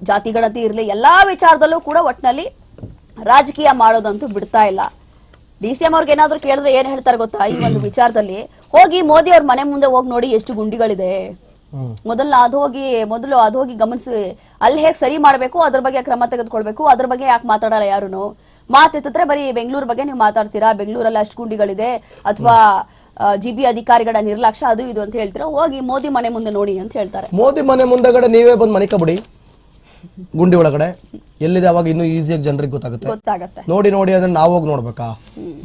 ಜಾತಿ ಗಣತಿ ಇರಲಿ, ಎಲ್ಲಾ ವಿಚಾರದಲ್ಲೂ ಕೂಡ ಒಟ್ಟಿನಲ್ಲಿ ರಾಜಕೀಯ ಮಾಡೋದಂತೂ ಬಿಡ್ತಾ ಇಲ್ಲ. ಡಿ ಸಿ ಎಂ ಅವ್ರಿಗೆ ಏನಾದ್ರು ಕೇಳಿದ್ರೆ ಏನ್ ಹೇಳ್ತಾರೆ ಗೊತ್ತಾ ಈ ಒಂದು ವಿಚಾರದಲ್ಲಿ? ಹೋಗಿ ಮೋದಿ ಅವ್ರ ಮನೆ ಮುಂದೆ ಹೋಗಿ ನೋಡಿ ಎಷ್ಟು ಗುಂಡಿಗಳಿದೆ. ಮೊದಲ ಅದು ಹೋಗಿ ಮೊದಲು ಅದು ಹೋಗಿ ಗಮನಿಸಿ ಅಲ್ಲಿ ಹೇಗೆ ಸರಿ ಮಾಡಬೇಕು ಅದ್ರ ಬಗ್ಗೆ ಕ್ರಮ ತೆಗೆದುಕೊಳ್ಬೇಕು ಅದ್ರ ಬಗ್ಗೆ ಯಾಕೆ ಮಾತಾಡಲ್ಲ ಯಾರು ಮಾತೆತ್ತಿದ್ರೆ ಬರೀ ಬೆಂಗಳೂರು ಬಗ್ಗೆ ನೀವು ಮಾತಾಡ್ತೀರಾ? ಬೆಂಗಳೂರಲ್ಲಿ ಅಷ್ಟು ಗುಂಡಿಗಳಿದೆ ಅಥವಾ ಜಿ ಬಿ ಅಧಿಕಾರಿಗಳ ನಿರ್ಲಕ್ಷ್ಯ ಅದು ಇದು ಅಂತ ಹೇಳ್ತೀರಾ? ಹೋಗಿ ಮೋದಿ ಮನೆ ಮುಂದೆ ನೋಡಿ ಅಂತ ಹೇಳ್ತಾರೆ. ಮೋದಿ ಮನೆ ಮುಂದೆ ನೀವೇ ಬಂದು ಮನಿಕಬಿಡಿ. ಗುಂಡಿ ಒಳಗಡೆ ಎಲ್ಲಿದೆ ಅವಾಗ ಇನ್ನೂ ಈಸಿಯಾಗಿ ಜನರಿಗೆ ಗೊತ್ತಾಗುತ್ತೆ. ನೋಡಿ ನೋಡಿ ಅದನ್ನ ನಾವು ಹೋಗಿ ನೋಡ್ಬೇಕಾ?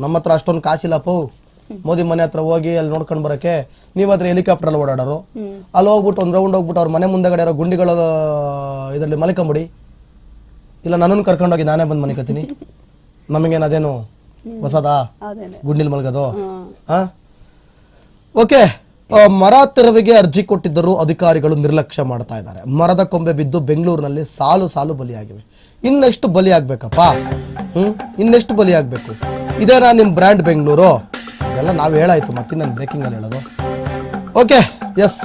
ನಮ್ಮ ಹತ್ರ ಅಷ್ಟೊಂದು ಪೋ. ಮೋದಿ ಮನೆ ಹತ್ರ ಹೋಗಿ ಅಲ್ಲಿ ನೋಡ್ಕೊಂಡು ಬರಕ್ಕೆ ನೀವ್ ಅದ್ರ ಹೆಲಿಕಾಪ್ಟರ್ ಅಲ್ಲಿ ಓಡಾಡೋರು. ಅಲ್ಲಿ ಹೋಗ್ಬಿಟ್ಟು ಒಂದು ರೌಂಡ್ ಹೋಗ್ಬಿಟ್ಟು ಅವ್ರ ಮನೆ ಮುಂದೆಗಡೆ ಇರೋ ಗುಂಡಿಗಳ ಇದರಲ್ಲಿ ಮಲಿಕೊಂಬಿಡಿ. ಇಲ್ಲ ನನ್ನನ್ನು ಕರ್ಕೊಂಡೋಗಿ ನಾನೇ ಬಂದು ಮನಿಕತೀನಿ ನಮಗೇನು ಅದೇನು ಹೊಸದಾ? ಗುಂಡಿಲಿ ಮಲಗೋದು? ಓಕೆ ಮರ ತೆರವಿಗೆ ಅರ್ಜಿ ಕೊಟ್ಟಿದ್ದರೂ ಅಧಿಕಾರಿಗಳು ನಿರ್ಲಕ್ಷ್ಯ ಮಾಡ್ತಾ ಇದ್ದಾರೆ. ಮರದ ಕೊಂಬೆ ಬಿದ್ದು ಬೆಂಗಳೂರಿನಲ್ಲಿ ಸಾಲು ಸಾಲು ಬಲಿಯಾಗಿವೆ. ಇನ್ನೆಷ್ಟು ಆಗ್ಬೇಕಪ್ಪ ಹ್ಮ್? ಇನ್ನೆಷ್ಟು ಬಲಿ ಆಗ್ಬೇಕು ಇದೇನಾ ನಿಮ್ ಬ್ರ್ಯಾಂಡ್ ಬೆಂಗಳೂರು? ಎಲ್ಲ ನಾವು ಹೇಳಾಯ್ತು ಬ್ರೇಕಿಂಗ್ ಅಲ್ಲಿ ಹೇಳೋದು? ಓಕೆ ಎಸ್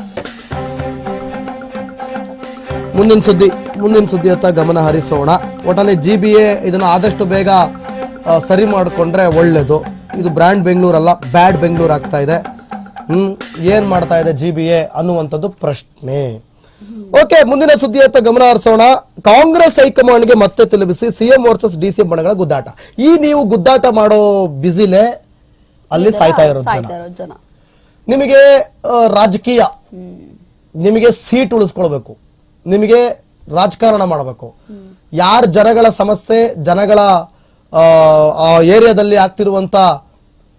ಮುಂದಿನ ಸುದ್ದಿ ಮುಂದಿನ ಸುದ್ದಿ ಹತ್ತ ಗಮನ ಹರಿಸೋಣ. ಒಟ್ಟಲ್ಲಿ ಜಿ ಬಿ ಎ ಇದನ್ನು ಆದಷ್ಟು ಬೇಗ ಸರಿ ಮಾಡಿಕೊಂಡ್ರೆ ಒಳ್ಳೇದು. ಇದು ಬ್ರ್ಯಾಂಡ್ ಬೆಂಗಳೂರಲ್ಲ, ಬ್ಯಾಡ್ ಬೆಂಗಳೂರು ಆಗ್ತಾ ಇದೆ. ಹ್ಮ್ ಏನ್ ಮಾಡ್ತಾ ಇದೆ ಜಿ ಬಿ ಎ ಅನ್ನುವಂಥದ್ದು ಪ್ರಶ್ನೆ. ಓಕೆ ಮುಂದಿನ ಸುದ್ದಿ ಅಂತ ಗಮನ ಹರಿಸೋಣ. ಕಾಂಗ್ರೆಸ್ ಹೈಕಮಾಂಡ್ಗೆ ಮತ್ತೆ ತಲುಪಿಸಿ ಸಿಎಂ ವರ್ಸಸ್ ಡಿ ಸಿ ಬಣಗಳ ಗುದ್ದಾಟ. ಈ ನೀವು ಗುದ್ದಾಟ ಮಾಡೋ ಬಿಸಿಲೆ ಅಲ್ಲಿ ಸಾಯ್ತಾ ಇರೋ ಜನ. ನಿಮಗೆ ರಾಜಕೀಯ ನಿಮಗೆ ಸೀಟ್ ಉಳಿಸ್ಕೊಳ್ಬೇಕು. ನಿಮಗೆ ರಾಜಕಾರಣ ಮಾಡಬೇಕು. ಯಾರ ಜನಗಳ ಸಮಸ್ಯೆ ಜನಗಳ ಏರಿಯಾದಲ್ಲಿ ಆಗ್ತಿರುವಂತ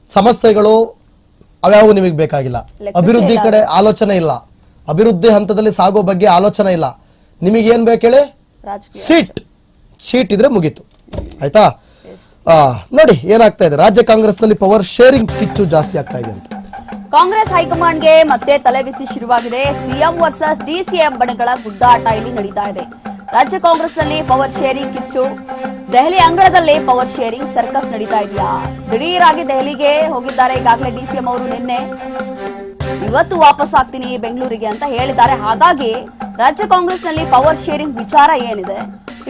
ಸಮಸ್ಯೆಗಳು ಅವ್ಯಾವು ನಿಮಗೆ ಬೇಕಾಗಿಲ್ಲ. ಅಭಿವೃದ್ಧಿ ಕಡೆ ಆಲೋಚನೆ ಇಲ್ಲ. ಅಭಿವೃದ್ಧಿ ಹಂತದಲ್ಲಿ ಸಾಗೋ ಬಗ್ಗೆ ಆಲೋಚನೆ ಇಲ್ಲ. ನಿಮಗೆ ಏನ್ ಬೇಕು ಹೇಳಿ? ರಾಜಕೀಯ. ಸೀಟ್. ಸೀಟ್ ಇದ್ರೆ ಮುಗೀತು. ಆಯ್ತಾ? ಆ, ನೋಡಿ ಏನಾಗ್ತಾ ಇದೆ? ರಾಜ್ಯ ಕಾಂಗ್ರೆಸ್ನಲ್ಲಿ ಪವರ್ ಶೇರಿಂಗ್ ಕಿಚ್ಚು ಜಾಸ್ತಿ ಆಗ್ತಾ ಇದೆ ಅಂತ. ಕಾಂಗ್ರೆಸ್ ಹೈಕಮಾಂಡ್ಗೆ ಮತ್ತೆ ತಲೆಬಿಸಿ ಶುರುವಾಗಿದೆ. ಸಿಎಂ ವರ್ಸಸ್ ಡಿಸಿಎಂ ಬಣಗಳ ಗುದ್ದಾಟ ಇಲ್ಲಿ ನಡೀತಾ ಇದೆ. ರಾಜ್ಯ ಕಾಂಗ್ರೆಸ್ನಲ್ಲಿ ಪವರ್ ಶೇರಿಂಗ್ ಕಿಚ್ಚು. ದೆಹಲಿ ಅಂಗಳದಲ್ಲಿ ಪವರ್ ಶೇರಿಂಗ್ ಸರ್ಕಸ್ ನಡೀತಾ ಇದೆಯಾ? ದಿಢೀರಾಗಿ ದೆಹಲಿಗೆ ಹೋಗಿದ್ದಾರೆ ಈಗಾಗಲೇ ಡಿಸಿಎಂ ಅವರು ನಿನ್ನೆ. ಇವತ್ತು ವಾಪಸ್ ಆಗ್ತೀನಿ ಬೆಂಗಳೂರಿಗೆ ಅಂತ ಹೇಳಿದ್ದಾರೆ. ಹಾಗಾಗಿ ರಾಜ್ಯ ಕಾಂಗ್ರೆಸ್ನಲ್ಲಿ ಪವರ್ ಶೇರಿಂಗ್ ವಿಚಾರ ಏನಿದೆ?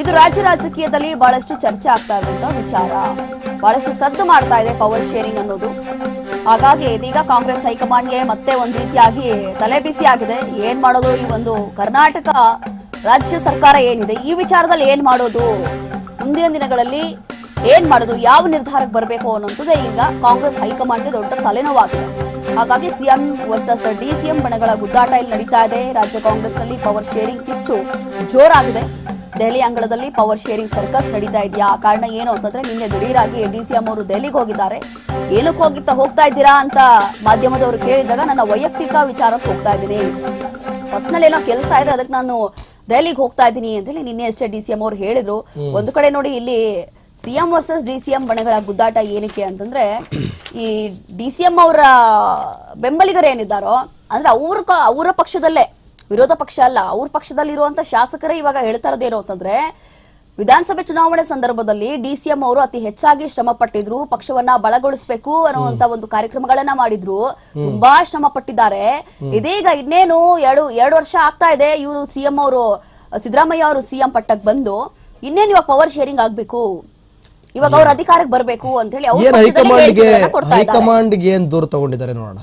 ಇದು ರಾಜ್ಯ ರಾಜಕೀಯದಲ್ಲಿ ಬಹಳಷ್ಟು ಚರ್ಚೆ ಆಗ್ತಾ ಇರುವಂತ ವಿಚಾರ. ಬಹಳಷ್ಟು ಸದ್ದು ಮಾಡ್ತಾ ಇದೆ ಪವರ್ ಶೇರಿಂಗ್ ಅನ್ನೋದು. ಹಾಗಾಗಿ ಇದೀಗ ಕಾಂಗ್ರೆಸ್ ಹೈಕಮಾಂಡ್ಗೆ ಮತ್ತೆ ಒಂದ್ ರೀತಿಯಾಗಿ ತಲೆ ಬಿಸಿ ಆಗಿದೆ. ಏನ್ ಮಾಡೋದು ಈ ಒಂದು ಕರ್ನಾಟಕ ರಾಜ್ಯ ಸರ್ಕಾರ ಏನಿದೆ? ಈ ವಿಚಾರದಲ್ಲಿ ಏನ್ ಮಾಡೋದು? ಮುಂದಿನ ದಿನಗಳಲ್ಲಿ ಏನ್ ಮಾಡೋದು? ಯಾವ ನಿರ್ಧಾರಕ್ಕೆ ಬರಬೇಕು ಅನ್ನೋಂಥದ್ದೇ ಈಗ ಕಾಂಗ್ರೆಸ್ ಹೈಕಮಾಂಡ್ಗೆ ದೊಡ್ಡ ತಲೆನೋವಾಗಿದೆ. ಹಾಗಾಗಿ ಸಿಎಂ ವರ್ಸಸ್ ಡಿಸಿಎಂ ಬಣಗಳ ಗುದ್ದಾಟ ಇಲ್ಲಿ ನಡೀತಾ ಇದೆ. ರಾಜ್ಯ ಕಾಂಗ್ರೆಸ್ನಲ್ಲಿ ಪವರ್ ಶೇರಿಂಗ್ ಕಿಚ್ಚು ಜೋರಾಗಿದೆ. ದೆಹಲಿ ಅಂಗಳದಲ್ಲಿ ಪವರ್ ಶೇರಿಂಗ್ ಸರ್ಕಸ್ ನಡೀತಾ ಇದೆಯಾ? ಆ ಕಾರಣ ಏನು ಅಂತಂದ್ರೆ ನಿನ್ನೆ ದಿಢೀರಾಗಿ ಡಿಸಿಎಂ ಅವರು ದೆಹಲಿಗೆ ಹೋಗಿದ್ದಾರೆ. ಏನಕ್ಕೆ ಹೋಗಿತ್ತಾ ಹೋಗ್ತಾ ಇದ್ದೀರಾ ಅಂತ ಮಾಧ್ಯಮದವರು ಕೇಳಿದಾಗ ನನ್ನ ವೈಯಕ್ತಿಕ ವಿಚಾರಕ್ಕೆ ಹೋಗ್ತಾ ಇದ್ದೀನಿ. ಪರ್ಸನಲ್ ಏನೋ ಕೆಲಸ ಇದೆ, ಅದಕ್ಕೆ ನಾನು ದೆಹಲಿಗೆ ಹೋಗ್ತಾ ಇದ್ದೀನಿ ಅಂತ ಹೇಳಿ ನಿನ್ನೆ ಅಷ್ಟೇ ಡಿ ಸಿ ಎಂ ಅವರು ಹೇಳಿದ್ರು. ಒಂದು ಕಡೆ ನೋಡಿ ಇಲ್ಲಿ CM versus D C M ಬಣಗಳ ಗುದ್ದಾಟ ಏನಕ್ಕೆ ಅಂತಂದ್ರೆ ಈ ಡಿ ಸಿ ಎಂ ಅವರ ಬೆಂಬಲಿಗರು ಏನಿದ್ದಾರೋ ಅಂದ್ರೆ ಅವ್ರ ಅವರ ಪಕ್ಷದಲ್ಲೇ ವಿರೋಧ ಪಕ್ಷ ಅಲ್ಲ ಅವ್ರ ಪಕ್ಷದಲ್ಲಿರುವಂತ ಶಾಸಕರೇ ಇವಾಗ ಹೇಳ್ತಾ ಇರೋದೇನು ಅಂತಂದ್ರೆ ವಿಧಾನಸಭೆ ಚುನಾವಣೆ ಸಂದರ್ಭದಲ್ಲಿ ಡಿಸಿಎಂ ಅವರು ಅತಿ ಹೆಚ್ಚಾಗಿ ಶ್ರಮ ಪಟ್ಟಿದ್ರು ಪಕ್ಷವನ್ನ ಬಲಗೊಳಿಸಬೇಕು ಅನ್ನುವಂತ ಒಂದು ಕಾರ್ಯಕ್ರಮಗಳನ್ನ ಮಾಡಿದ್ರು. ತುಂಬಾ ಶ್ರಮ ಪಟ್ಟಿದ್ದಾರೆ. ಇದೀಗ ಇನ್ನೇನು ಎರಡು ಎರಡು ವರ್ಷ ಆಗ್ತಾ ಇದೆ ಇವರು ಸಿಎಂ ಅವರು ಸಿದ್ದರಾಮಯ್ಯ ಅವರು ಸಿಎಂ ಪಟ್ಟಕ್ ಬಂದು. ಇನ್ನೇನು ಇವಾಗ ಪವರ್ ಶೇರಿಂಗ್ ಆಗ್ಬೇಕು? ಇವಾಗ ಅವ್ರ ಅಧಿಕಾರಕ್ಕೆ ಬರಬೇಕು ಅಂತ ಹೇಳಿ ಹೈಕಮಾಂಡ್ ಏನ್ ದೂರ ತಗೊಂಡಿದ್ದಾರೆ ನೋಡೋಣ.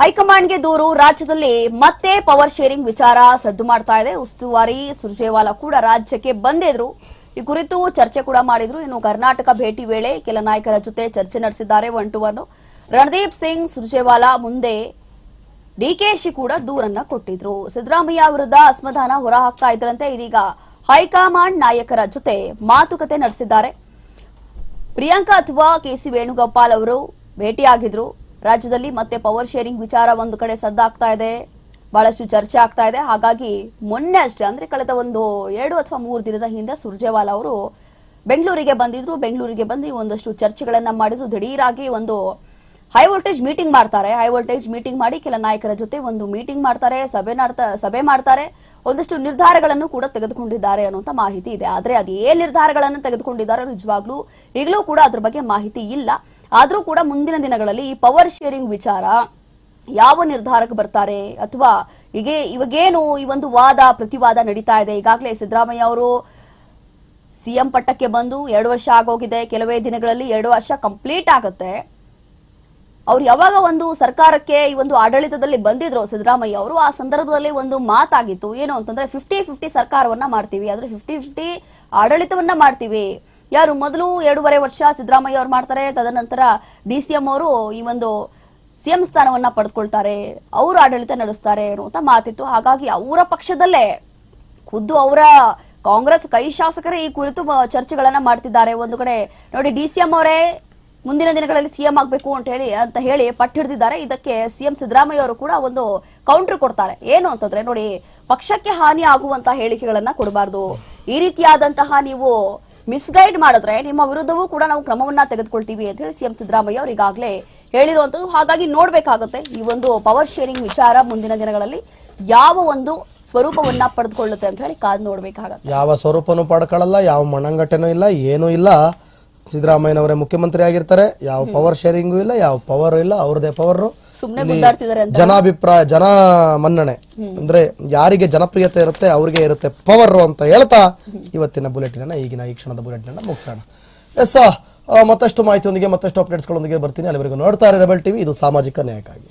ಹೈಕಮಾಂಡ್ಗೆ ದೂರು, ರಾಜ್ಯದಲ್ಲಿ ಮತ್ತೆ ಪವರ್ ಶೇರಿಂಗ್ ವಿಚಾರ ಸದ್ದು ಮಾಡ್ತಾ ಇದೆ. ಉಸ್ತುವಾರಿ ಸುರ್ಜೇವಾಲಾ ಕೂಡ ರಾಜ್ಯಕ್ಕೆ ಬಂದಿದ್ರು. ಈ ಕುರಿತು ಚರ್ಚೆ ಕೂಡ ಮಾಡಿದ್ರು. ಇನ್ನು ಕರ್ನಾಟಕ ಭೇಟಿ ವೇಳೆ ಕೆಲ ನಾಯಕರ ಜೊತೆ ಚರ್ಚೆ ನಡೆಸಿದ್ದಾರೆ one to one. Randeep Singh, Surjewala ಮುಂದೆ ಡಿಕೆಶಿ ಕೂಡ ದೂರನ್ನ ಕೊಟ್ಟಿದ್ರು. ಸಿದ್ದರಾಮಯ್ಯ ವಿರುದ್ಧ ಅಸಮಾಧಾನ ಹೊರಹಾಕ್ತಾ ಇದ್ರಂತೆ. ಇದೀಗ ಹೈಕಮಾಂಡ್ ನಾಯಕರ ಜೊತೆ ಮಾತುಕತೆ ನಡೆಸಿದ್ದಾರೆ. ಪ್ರಿಯಾಂಕಾ ಅಥವಾ ಕೆಸಿ ವೇಣುಗೋಪಾಲ್ ಅವರು ಭೇಟಿಯಾಗಿದ್ರು. ರಾಜ್ಯದಲ್ಲಿ ಮತ್ತೆ ಪವರ್ ಶೇರಿಂಗ್ ವಿಚಾರ ಒಂದು ಕಡೆ ಸದ್ದಾಗ್ತಾ ಇದೆ. ಬಹಳಷ್ಟು ಚರ್ಚೆ ಆಗ್ತಾ ಇದೆ. ಹಾಗಾಗಿ ಮೊನ್ನೆ ಅಷ್ಟೇ, ಅಂದ್ರೆ ಕಳೆದ ಒಂದು ಎರಡು ಅಥವಾ ಮೂರು ದಿನದ ಹಿಂದೆ ಸುರ್ಜೇವಾಲಾ ಅವರು ಬೆಂಗಳೂರಿಗೆ ಬಂದಿದ್ರು. ಬೆಂಗಳೂರಿಗೆ ಬಂದು ಒಂದಷ್ಟು ಚರ್ಚೆಗಳನ್ನ ಮಾಡಿದ್ರು. ದಿಢೀರಾಗಿ ಒಂದು ಹೈ ವೋಲ್ಟೇಜ್ ಮೀಟಿಂಗ್ ಮಾಡ್ತಾರೆ. ಹೈ ವೋಲ್ಟೇಜ್ ಮೀಟಿಂಗ್ ಮಾಡಿ ಕೆಲ ನಾಯಕರ ಜೊತೆ ಒಂದು ಮೀಟಿಂಗ್ ಮಾಡ್ತಾರೆ. ಸಭೆ ಸಭೆ ಮಾಡ್ತಾರೆ. ಒಂದಷ್ಟು ನಿರ್ಧಾರಗಳನ್ನು ಕೂಡ ತೆಗೆದುಕೊಂಡಿದ್ದಾರೆ ಅನ್ನುವಂತ ಮಾಹಿತಿ ಇದೆ. ಆದ್ರೆ ಅದು ಏನ್ ನಿರ್ಧಾರಗಳನ್ನು ತೆಗೆದುಕೊಂಡಿದ್ದಾರೆ ನಿಜವಾಗ್ಲೂ ಈಗಲೂ ಕೂಡ ಅದ್ರ ಬಗ್ಗೆ ಮಾಹಿತಿ ಇಲ್ಲ. ಆದ್ರೂ ಕೂಡ ಮುಂದಿನ ದಿನಗಳಲ್ಲಿ ಈ ಪವರ್ ಶೇರಿಂಗ್ ವಿಚಾರ ಯಾವ ನಿರ್ಧಾರಕ್ಕೆ ಬರ್ತಾರೆ ಅಥವಾ ಹೀಗೆ ಇವಾಗೇನು ಈ ಒಂದು ವಾದ, ಪ್ರತಿವಾದ ನಡೀತಾ ಇದೆ? ಈಗಾಗಲೇ ಸಿದ್ದರಾಮಯ್ಯ ಅವರು ಸಿಎಂ ಪಟ್ಟಕ್ಕೆ ಬಂದು ಎರಡು ವರ್ಷ ಆಗೋಗಿದೆ. ಕೆಲವೇ ದಿನಗಳಲ್ಲಿ ಎರಡು ವರ್ಷ ಕಂಪ್ಲೀಟ್ ಆಗುತ್ತೆ. ಅವ್ರು ಯಾವಾಗ ಒಂದು ಸರ್ಕಾರಕ್ಕೆ ಈ ಒಂದು ಆಡಳಿತದಲ್ಲಿ ಬಂದಿದ್ರು ಸಿದ್ದರಾಮಯ್ಯ ಅವರು, ಆ ಸಂದರ್ಭದಲ್ಲಿ ಒಂದು ಮಾತಾಗಿತ್ತು. ಏನು ಅಂತಂದ್ರೆ ಫಿಫ್ಟಿ ಫಿಫ್ಟಿ ಸರ್ಕಾರವನ್ನ ಮಾಡ್ತೀವಿ. ಅಂದ್ರೆ ಫಿಫ್ಟಿ ಫಿಫ್ಟಿ ಆಡಳಿತವನ್ನ ಮಾಡ್ತೀವಿ. ಯಾರು ಮೊದಲು ಎರಡೂವರೆ ವರ್ಷ ಸಿದ್ದರಾಮಯ್ಯ ಅವರು ಮಾಡ್ತಾರೆ, ತದನಂತರ ಡಿ ಸಿ ಎಂ ಅವರು ಈ ಒಂದು ಸಿಎಂ ಸ್ಥಾನವನ್ನ ಪಡೆದುಕೊಳ್ತಾರೆ, ಅವರು ಆಡಳಿತ ನಡೆಸ್ತಾರೆ ಅನ್ನುವಂತ ಮಾತಿತ್ತು. ಹಾಗಾಗಿ ಅವರ ಪಕ್ಷದಲ್ಲೇ ಖುದ್ದು ಅವರ ಕಾಂಗ್ರೆಸ್ ಕೈ ಶಾಸಕರೇ ಈ ಕುರಿತು ಚರ್ಚೆಗಳನ್ನ ಮಾಡ್ತಿದ್ದಾರೆ. ಒಂದು ಕಡೆ ನೋಡಿ, ಡಿ ಸಿ ಅವರೇ ಮುಂದಿನ ದಿನಗಳಲ್ಲಿ ಸಿಎಂ ಆಗ್ಬೇಕು ಅಂತ ಹೇಳಿ ಅಂತ ಹೇಳಿ ಪಟ್ಟು ಹಿಡಿದಿದ್ದಾರೆ. ಇದಕ್ಕೆ ಸಿಎಂ ಸಿದ್ದರಾಮಯ್ಯ ಅವರು ಕೂಡ ಒಂದು ಕೌಂಟರ್ ಕೊಡ್ತಾರೆ. ಏನು ಅಂತಂದ್ರೆ ನೋಡಿ, ಪಕ್ಷಕ್ಕೆ ಹಾನಿ ಆಗುವಂತ ಹೇಳಿಕೆಗಳನ್ನ ಕೊಡಬಾರ್ದು. ಈ ರೀತಿಯಾದಂತಹ ನೀವು ಮಿಸ್ಗೈಡ್ ಮಾಡಿದ್ರೆ ನಿಮ್ಮ ವಿರುದ್ಧವೂ ಕೂಡ ನಾವು ಕ್ರಮವನ್ನ ತೆಗೆದುಕೊಳ್ತೀವಿ ಅಂತ ಹೇಳಿ ಸಿಎಂ ಸಿದ್ದರಾಮಯ್ಯ ಅವರು ಈಗಾಗಲೇ ಹೇಳಿರುವಂತದ್ದು ಹಾಗಾಗಿ ನೋಡ್ಬೇಕಾಗುತ್ತೆ ಈ ಒಂದು ಪವರ್ ಶೇರಿಂಗ್ ವಿಚಾರ ಮುಂದಿನ ದಿನಗಳಲ್ಲಿ ಯಾವ ಒಂದು ಸ್ವರೂಪವನ್ನ ಪಡೆದುಕೊಳ್ಳುತ್ತೆ ಅಂತ ಹೇಳಿ ಕಾದು ನೋಡ್ಬೇಕಾಗತ್ತೆ. ಯಾವ ಸ್ವರೂಪನೂ ಪಡ್ಕೊಳ್ಳಲ್ಲ, ಯಾವ ಮಣ್ಣಂಗಟ್ಟೆನೂ ಇಲ್ಲ, ಏನೂ ಇಲ್ಲ. ಸಿದ್ದರಾಮಯ್ಯನವರೇ ಮುಖ್ಯಮಂತ್ರಿ ಆಗಿರ್ತಾರೆ. ಯಾವ ಪವರ್ ಶೇರಿಂಗು ಇಲ್ಲ ಯಾವ ಪವರ್ ಇಲ್ಲ ಅವ್ರದೇ ಪವರ್ ಸುಮ್ನೆ ಗುದ್ದಾಡ್ತಿದ್ದಾರೆ ಅಂತ. ಜನಾಭಿಪ್ರಾಯ ಜನ ಮನ್ನಣೆ. ಅಂದ್ರೆ ಯಾರಿಗೆ ಜನಪ್ರಿಯತೆ ಇರುತ್ತೆ ಅವ್ರಿಗೆ ಇರುತ್ತೆ ಪವರ್ ಅಂತ ಹೇಳ್ತಾ ಇವತ್ತಿನ ಬುಲೆಟಿನ ಈಗಿನ ಈ ಕ್ಷಣದ ಬುಲೆಟಿನ ಮುಗಿಸೋಣ. ಎಸ್ ಮತ್ತಷ್ಟು ಮಾಹಿತಿಯೊಂದಿಗೆ ಮತ್ತಷ್ಟು ಅಪ್ಡೇಟ್ಸ್ಗಳೊಂದಿಗೆ ಬರ್ತೀನಿ. ಅಲ್ಲಿವರೆಗೂ ನೋಡ್ತಾ ಇರಿ ರೆಬಲ್ ಟಿವಿ ಇದು ಸಾಮಾಜಿಕ ನ್ಯಾಯಕ್ಕಾಗಿ.